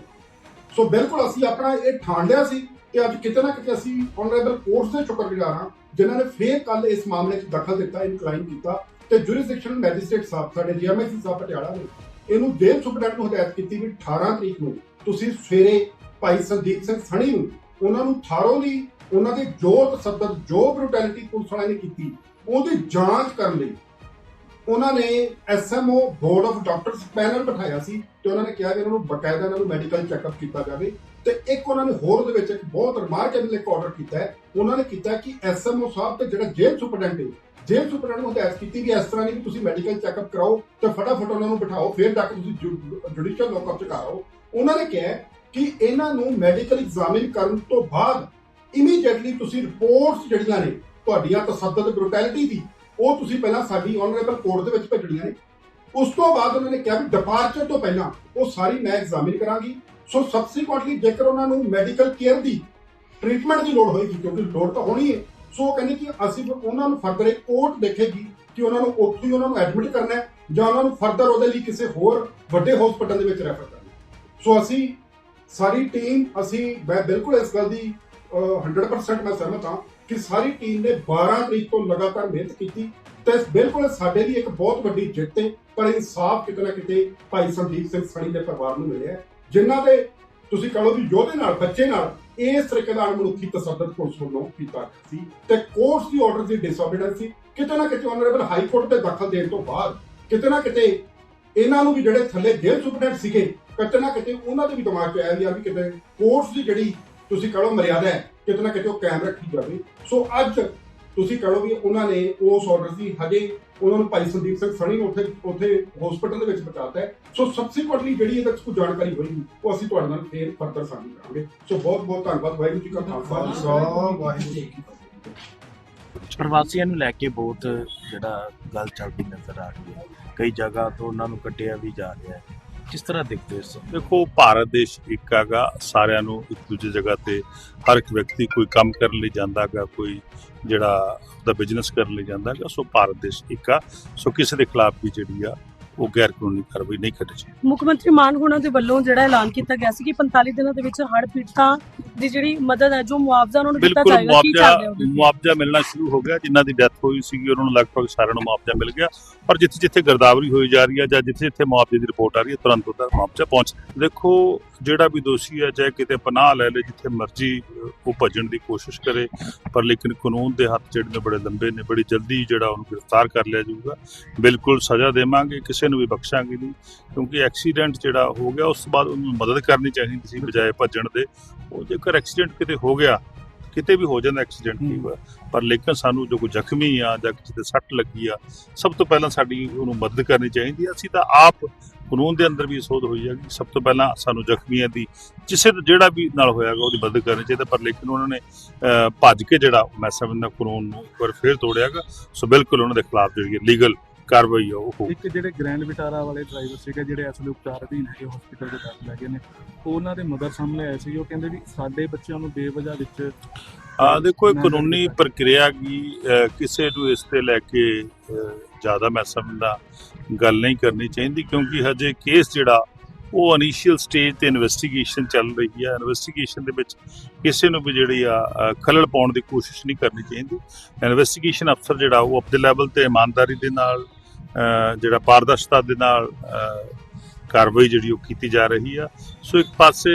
ਸੋ ਬਿਲਕੁਲ ਅਸੀਂ ਆਪਣਾ ਇਹ ਠਾਣ ਲਿਆ ਸੀ ਕਿ ਅੱਜ ਕਿਤੇ ਨਾ ਕਿਤੇ ਅਸੀਂ ਆਨਰੇਬਲ ਕੋਰਟਸ ਦੇ ਸ਼ੁਕਰਗੁਜ਼ਾਰ ਹਾਂ ਜਿਨ੍ਹਾਂ ਨੇ ਫੇਰ ਕੱਲ ਇਸ ਮਾਮਲੇ 'ਚ ਦਖਲ ਦਿੱਤਾ ਇਨਕਲਾਈਨ ਕੀਤਾ ਤੇ ਜੁਰਿਸਡਿਕਸ਼ਨਲ ਮੈਜਿਸਟ੍ਰੇਟ ਸਾਹਿਬ, ਸਾਡੇ ਜੀਐਮਐਸਸੀ ਸਾਹਿਬ ਪਟਿਆਲਾ ਨੇ ਇਹਨੂੰ ਜੇਲ੍ਹ ਸੁਪਰਡੈਂਟ ਨੂੰ ਹਦਾਇਤ ਕੀਤੀ ਵੀ 18 ਤਰੀਕ ਨੂੰ ਤੁਸੀਂ ਸਵੇਰੇ ਭਾਈ ਸੰਦੀਪ ਸਿੰਘ ਸਣੀ ਨੂੰ ਉਹਨਾਂ ਨੂੰ ਥਾਰੋਲੀ ਉਹਨਾਂ ਦੇ ਜੋ ਤਸੱਦਦ ਜੋ ਬਰੂਟੈਲਿਟੀ ਪੁਲਿਸ ਵਾਲਿਆਂ ਨੇ ਕੀਤੀ, ਉਹਦੀ ਜਾਂਚ ਕਰਨ ਲਈ ਉਹਨਾਂ ਨੇ SMO board of doctors panel ਬਿਠਾਇਆ ਸੀ ਤੇ ਉਹਨਾਂ ਨੇ ਕਿਹਾ ਕਿ ਇਹਨਾਂ ਨੂੰ ਬਕਾਇਦਾ ਇਹਨਾਂ ਨੂੰ ਮੈਡੀਕਲ ਚੈੱਕਅਪ ਕੀਤਾ ਜਾਵੇ। ਤੇ ਇੱਕ ਉਹਨਾਂ ਨੇ ਹੋਰ ਉਹਦੇ ਵਿੱਚ ਇੱਕ ਬਹੁਤ ਰਿਮਾਰਕੇਬਲ ਇੱਕ ਆਰਡਰ ਕੀਤਾ ਹੈ। ਉਹਨਾਂ ਨੇ ਕੀਤਾ ਕਿ ਐਸਐਮਓ ਸਾਹਿਬ ਤੇ ਜਿਹੜਾ ਜੇਲ੍ਹ ਸੁਪਰਡੈਂਟ ਜੇਲ੍ਹ ਸੁਪਰਡੈਂਟ ਨੂੰ ਹਦਾਇਤ ਕੀਤੀ ਵੀ ਇਸ ਤਰ੍ਹਾਂ ਨਹੀਂ ਕਿ ਤੁਸੀਂ ਮੈਡੀਕਲ ਚੈੱਕਅਪ ਕਰਾਓ ਤੇ ਫਟਾਫਟ ਉਹਨਾਂ ਨੂੰ ਬਿਠਾਓ, ਫਿਰ ਜਾ ਕੇ ਤੁਸੀਂ ਜੁਡੀਸ਼ੀਅਲ ਲੋਕਅਪ ਚ ਕਰਾਓ ਉਹਨਾਂ ਨੇ ਕਿਹਾ ਕਿ ਇਹਨਾਂ ਨੂੰ ਮੈਡੀਕਲ ਐਗਜ਼ਾਮਿਨ ਕਰਨ ਤੋਂ ਬਾਅਦ ਇਮੀਡੀਏਟਲੀ ਤੁਸੀਂ ਰਿਪੋਰਟਸ ਜਿਹੜੀਆਂ ਨੇ, ਤੁਹਾਡੀਆਂ ਤਸੱਦਦ ਬਰੂਟੈਲਿਟੀ ਦੀ ਉਹ ਤੁਸੀਂ ਪਹਿਲਾਂ ਸਾਡੀ ਆਨਰੇਬਲ ਕੋਰਟ ਦੇ ਵਿੱਚ ਭੇਜਣੀਆਂ ਨੇ। ਉਸ ਤੋਂ ਬਾਅਦ ਉਹਨਾਂ ਨੇ ਕਿਹਾ ਵੀ ਡਿਪਾਰਚਰ ਤੋਂ ਪਹਿਲਾਂ ਉਹ ਸਾਰੀ ਮੈਂ ਐਗਜ਼ਾਮਿਨ ਕਰਾਂਗੀ। ਸੋ ਸਬਸੀਕੁਐਂਟਲੀ ਜੇਕਰ ਉਹਨਾਂ ਨੂੰ ਮੈਡੀਕਲ ਕੇਅਰ ਦੀ ਟ੍ਰੀਟਮੈਂਟ ਦੀ ਲੋੜ ਹੋਏਗੀ ਕਿਉਂਕਿ ਲੋੜ ਤਾਂ ਹੋਣੀ ਹੈ ਸੋ ਉਹ ਕਹਿੰਦੇ ਕਿ ਅਸੀਂ ਉਹਨਾਂ ਨੂੰ ਫਰਦਰ ਇੱਕ ਕੋਰਟ ਦੇਖੇਗੀ ਕਿ ਉਹਨਾਂ ਨੂੰ ਉੱਥੇ ਹੀ ਉਹਨਾਂ ਨੂੰ ਐਡਮਿਟ ਕਰਨਾ ਹੈ ਜਾਂ ਉਹਨਾਂ ਨੂੰ ਫਰਦਰ ਉਹਦੇ ਲਈ ਕਿਸੇ ਹੋਰ ਵੱਡੇ ਹਸਪਤਾਲ ਦੇ ਵਿੱਚ ਰੈਫਰ ਕਰਨਾ ਸੋ ਅਸੀਂ ਸਾਰੀ ਟੀਮ ਅਸੀਂ ਮੈਂ ਬਿਲਕੁਲ ਇਸ ਗੱਲ ਦੀ ਅਹ, 100% ਮੈਂ ਸਹਿਮਤ ਹਾਂ ਕਿ ਸਾਰੀ ਟੀਮ ਨੇ 12 ਤਰੀਕ ਤੋਂ ਲਗਾਤਾਰ ਮਿਹਨਤ ਕੀਤੀ ਤੇ ਬਿਲਕੁਲ ਸਾਡੇ ਲਈ ਇੱਕ ਬਹੁਤ ਵੱਡੀ ਜਿੱਤ ਹੈ ਪਰ ਇਨਸਾਫ ਕਿਤੇ ਨਾ ਕਿਤੇ ਭਾਈ ਸੰਦੀਪ ਸਿੰਘ ਸਣੀ ਦੇ ਪਰਿਵਾਰ ਨੂੰ ਮਿਲਿਆ ਹੈ, ਜਿਨ੍ਹਾਂ ਦੇ ਤੁਸੀਂ ਕਹੋ ਵੀ ਯੋਧੇ ਨਾਲ ਬੱਚੇ ਨਾਲ ਇਸ ਤਰੀਕੇ ਦਾ ਅਣਮਨੁੱਖੀ ਤਸੱਦਦ ਪੁਲਿਸ ਵੱਲੋਂ ਕੀਤਾ ਸੀ ਤੇ ਕੋਰਟਸ ਦੀ ਆਰਡਰ ਦੀ ਡਿਸਓਬੀਡੈਂਸ ਸੀ। ਕਿਤੇ ਨਾ ਕਿਤੇ ਆਨਰੇਬਲ ਹਾਈ ਕੋਰਟ ਦੇ ਦਖਲ ਦੇਣ ਤੋਂ ਬਾਅਦ ਕਿਤੇ ਨਾ ਕਿਤੇ ਇਹਨਾਂ ਨੂੰ ਵੀ ਜਿਹੜੇ ਥੱਲੇ ਜੇਲ੍ਹ ਸੁਪਰਡੈਂਟ ਸੀਗੇ ਕਿਤੇ ਨਾ ਕਿਤੇ ਉਹਨਾਂ ਦੇ ਵੀ ਦਿਮਾਗ 'ਚ ਆਇਆ ਵੀ ਆ ਵੀ ਕਿਤੇ ਕੋਰਟਸ ਦੀ ਜਿਹੜੀ ਤੁਸੀਂ ਕਹੋ ਮਰਿਆਦਾ ਹੈ ਕਿਤੇ ਨਾ ਕਿਤੇ ਉਹ ਕਾਇਮ ਰੱਖੀ ਜਾਵੇ। ਸੋ ਅੱਜ ਤੁਸੀਂ ਕਹੋ ਵੀ ਉਹਨਾਂ ਨੇ ਉਸ ਆਰਡਰ ਦੀ ਹਜੇ ਉਹਨਾਂ ਨੂੰ ਭਾਈ ਸੰਦੀਪ ਸਿੰਘ ਸਣੀ ਉੱਥੇ ਉੱਥੇ ਹਸਪੀਟਲ ਦੇ ਵਿੱਚ ਪਹੁੰਚਾਤਾ ਹੈ। ਸੋ ਸਬਸੀਕੁਐਂਟਲੀ ਜਿਹੜੀ ਇਹਦੇ ਕੋਈ ਜਾਣਕਾਰੀ ਹੋਏਗੀ ਉਹ ਅਸੀਂ ਤੁਹਾਡੇ ਨਾਲ ਫੇਰ ਫਰਦਰ ਸਾਂਝੀ ਕਰਾਂਗੇ। ਸੋ ਬਹੁਤ ਬਹੁਤ ਧੰਨਵਾਦ। ਵਾਹਿਗੁਰੂ ਜੀ ਕਾ ਖਾਲਸਾ। ਵਾਹਿਗੁਰੂ ਜੀ ਕੀ ਫਤਿਹ। ਪ੍ਰਵਾਸੀਆਂ ਨੂੰ ਲੈ ਕੇ ਬਹੁਤ ਜਿਹੜਾ ਗੱਲ ਚੱਲਦੀ ਨਜ਼ਰ ਆ ਰਹੀ ਹੈ। ਕਈ ਜਗ੍ਹਾ ਤੋਂ ਉਹਨਾਂ ਨੂੰ ਕੱਟਿਆ ਵੀ ਜਾ ਰਿਹਾ ਹੈ। ਕਿਸ ਤਰ੍ਹਾਂ ਦੇਖਦੇ ਹੋ ਇਸ ਦੇਖੋ, ਭਾਰਤ ਦੇਸ਼ ਇੱਕ ਹੈਗਾ, ਸਾਰਿਆਂ ਨੂੰ ਇੱਕ ਦੂਜੀ ਜਗ੍ਹਾ ਤੇ ਹਰ ਇੱਕ ਵਿਅਕਤੀ ਕੋਈ ਕੰਮ ਕਰਨ ਲਈ ਜਾਂਦਾ ਹੈਗਾ, ਕੋਈ ਜਿਹੜਾ ਦਾ ਬਿਜ਼ਨਸ ਕਰਨ ਲਈ ਜਾਂਦਾ ਹੈਗਾ, ਸੋ ਭਾਰਤ ਦੇਸ਼ ਇੱਕ ਆ। ਸੋ ਕਿਸੇ ਦੇ ਖਿਲਾਫ ਵੀ ਜਿਹੜੀ ਆ ਉਹ ਗੈਰ ਕਾਨੂੰਨੀ ਕਾਰਵਾਈ ਨਹੀਂ ਕਰਨੀ ਚਾਹੀਦੀ ਮੁੱਖ ਮੰਤਰੀ ਮਾਨ ਹੋਣਾ ਦੇ ਵੱਲੋਂ ਜਿਹੜਾ ਐਲਾਨ ਕੀਤਾ ਗਿਆ ਸੀ ਕਿ 45 ਦਿਨਾਂ ਦੇ ਵਿੱਚ ਹੜ੍ਹ ਪੀੜਤਾਂ ਦੀ ਜਿਹੜੀ ਮਦਦ ਹੈ ਜੋ ਮੁਆਵਜ਼ਾ ਉਹਨਾਂ ਨੂੰ ਦਿੱਤਾ ਬਿਲਕੁਲ ਜਾਏਗਾ ਕੀ ਮੁਆਵਜ਼ਾ ਚੱਲ ਰਿਹਾ ਤੇ? ਮੁਆਵਜ਼ਾ ਮਿਲਣਾ ਸ਼ੁਰੂ ਹੋ ਗਿਆ ਜਿਨ੍ਹਾਂ ਦੀ ਡੈਥ ਹੋਈ ਸੀਗੀ ਉਹਨਾਂ ਨੂੰ ਲਗਭਗ ਸਾਰਿਆਂ ਨੂੰ ਮੁਆਵਜ਼ਾ ਮਿਲ ਗਿਆ ਪਰ ਜਿੱਥੇ ਜਿੱਥੇ ਗਰਦਾਵਰੀ ਹੋਈ ਜਾ ਰਹੀ ਹੈ ਜਾਂ ਜਿੱਥੇ ਜਿੱਥੇ ਮੁਆਵਜ਼ੇ ਦੀ ਰਿਪੋਰਟ ਆ ਰਹੀ ਹੈ ਤੁਰੰਤ ਉਹਦਾ ਮੁਆਵਜ਼ਾ ਪਹੁੰਚ ਦੇਖੋ ਜਿਹੜਾ ਵੀ ਦੋਸ਼ੀ ਹੈ ਚਾਹੇ ਕਿਤੇ ਪਨਾਹ ਲੈ ਲੇ ਜਿੱਥੇ ਮਰਜ਼ੀ ਉਹ ਭੱਜਣ ਦੀ ਕੋਸ਼ਿਸ਼ ਕਰੇ ਪਰ ਲੇਕਿਨ ਕਾਨੂੰਨ ਦੇ ਹੱਥ ਜਿਹੜੇ ਨੇ ਬੜੇ ਲੰਬੇ ਨੇ ਬੜੀ ਜਲਦੀ ਜਿਹੜਾ ਉਹਨੂੰ ਗ੍ਰਿਫਤਾਰ ਕਰ ਲਿਆ ਜਾਊਗਾ। ਬਿਲਕੁਲ ਸਜ਼ਾ ਦੇਵਾਂਗੇ ਕਿਸੇ ਨੂੰ ਵੀ ਬਖਸ਼ਾਂਗੇ ਨਹੀਂ ਕਿਉਂਕਿ ਐਕਸੀਡੈਂਟ ਜਿਹੜਾ ਹੋ ਗਿਆ ਉਸ ਤੋਂ ਬਾਅਦ ਉਹਨੂੰ ਮਦਦ ਕਰਨੀ ਚਾਹੀਦੀ ਸੀ ਬਜਾਏ ਭੱਜਣ ਦੇ। ਉਹ ਜੇਕਰ ਐਕਸੀਡੈਂਟ ਕਿਤੇ ਹੋ ਗਿਆ ਕਿਤੇ ਵੀ ਹੋ ਜਾਂਦਾ ਐਕਸੀਡੈਂਟ ਹੋਇਆ ਪਰ ਲੇਕਿਨ ਸਾਨੂੰ ਜੋ ਕੋਈ ਜ਼ਖਮੀ ਆ ਜਾਂ ਕਿਸੇ ਤੇ ਸੱਟ ਲੱਗੀ ਆ ਸਭ ਤੋਂ ਪਹਿਲਾਂ ਸਾਡੀ ਉਹਨੂੰ ਮਦਦ ਕਰਨੀ ਚਾਹੀਦੀ ਆ। ਅਸੀਂ ਤਾਂ ਆਪ ਕਾਨੂੰਨ ਦੇ ਅੰਦਰ ਵੀ ਸੋਧ ਹੋਈ ਹੈ ਕਿ ਸਭ ਤੋਂ ਪਹਿਲਾਂ ਸਾਨੂੰ ਜ਼ਖਮੀਆਂ ਦੀ ਕਿਸੇ ਜਿਹੜਾ ਵੀ ਨਾਲ ਹੋਇਆਗਾ ਉਹਦੀ ਮਦਦ ਕਰਨੀ ਚਾਹੀਦੀ ਪਰ ਲੇਕਿਨ ਉਹਨਾਂ ਨੇ ਭੱਜ ਕੇ ਜਿਹੜਾ ਮੈਂ ਸਮਝਦਾ ਕਾਨੂੰਨ ਨੂੰ ਵਾਰ ਫੇਰ ਤੋੜਿਆਗਾ ਸੋ ਬਿਲਕੁਲ ਉਹਨਾਂ ਦੇ ਖਿਲਾਫ ਜਿਹੜੀ ਲੀਗਲ ਕਾਰਵਾਈ ਆ ਉਹ ਇੱਕ ਜਿਹੜੇ ਗ੍ਰੈਂਡ ਵਿਟਾਰਾ ਵਾਲੇ ਡਰਾਈਵਰ ਸੀਗੇ ਜਿਹੜੇ ਇਸ ਵੇਲੇ ਉਪਚਾਰ ਅਧੀਨ ਹੈਗੇ ਹਸਪੀਟਲ ਦੇ ਦਾਖਲ ਹੈਗੇ ਨੇ ਉਹਨਾਂ ਦੇ ਮਦਰ ਸਾਹਮਣੇ ਆਏ ਸੀ ਉਹ ਕਹਿੰਦੇ ਵੀ ਸਾਡੇ ਬੱਚਿਆਂ ਨੂੰ ਬੇਵਜ੍ਹਾ ਵਿੱਚ ਆ ਦੇਖੋ ਇਹ ਕਾਨੂੰਨੀ ਪ੍ਰਕਿਰਿਆ ਕੀ ਕਿਸੇ ਨੂੰ ਇਸ ਤੇ ਲੈ ਕੇ ਜ਼ਿਆਦਾ ਮੈਂ ਸਮਝਦਾ ਗੱਲ ਨਹੀਂ ਕਰਨੀ ਚਾਹੀਦੀ ਕਿਉਂਕਿ ਹਜੇ ਕੇਸ ਜਿਹੜਾ ਉਹ ਇਨੀਸ਼ੀਅਲ ਸਟੇਜ ਤੇ ਇਨਵੈਸਟੀਗੇਸ਼ਨ ਚੱਲ ਰਹੀ ਹੈ। ਇਨਵੈਸਟੀਗੇਸ਼ਨ ਦੇ ਵਿੱਚ ਕਿਸੇ ਨੂੰ ਵੀ ਜਿਹੜੀ ਆ ਅਹ, ਖਲਲ ਪਾਉਣ ਦੀ ਕੋਸ਼ਿਸ਼ ਨਹੀਂ ਕਰਨੀ ਚਾਹੀਦੀ। ਇਨਵੈਸਟੀਗੇਸ਼ਨ ਅਫਸਰ ਜਿਹੜਾ ਉਹ ਆਪਣੇ ਲੈਵਲ ਤੇ ਇਮਾਨਦਾਰੀ ਦੇ ਨਾਲ ਜਿਹੜਾ ਪਾਰਦਰਸ਼ਤਾ ਦੇ ਨਾਲ ਕਾਰਵਾਈ ਜਿਹੜੀ ਉਹ ਕੀਤੀ ਜਾ ਰਹੀ ਆ। ਸੋ ਇੱਕ ਪਾਸੇ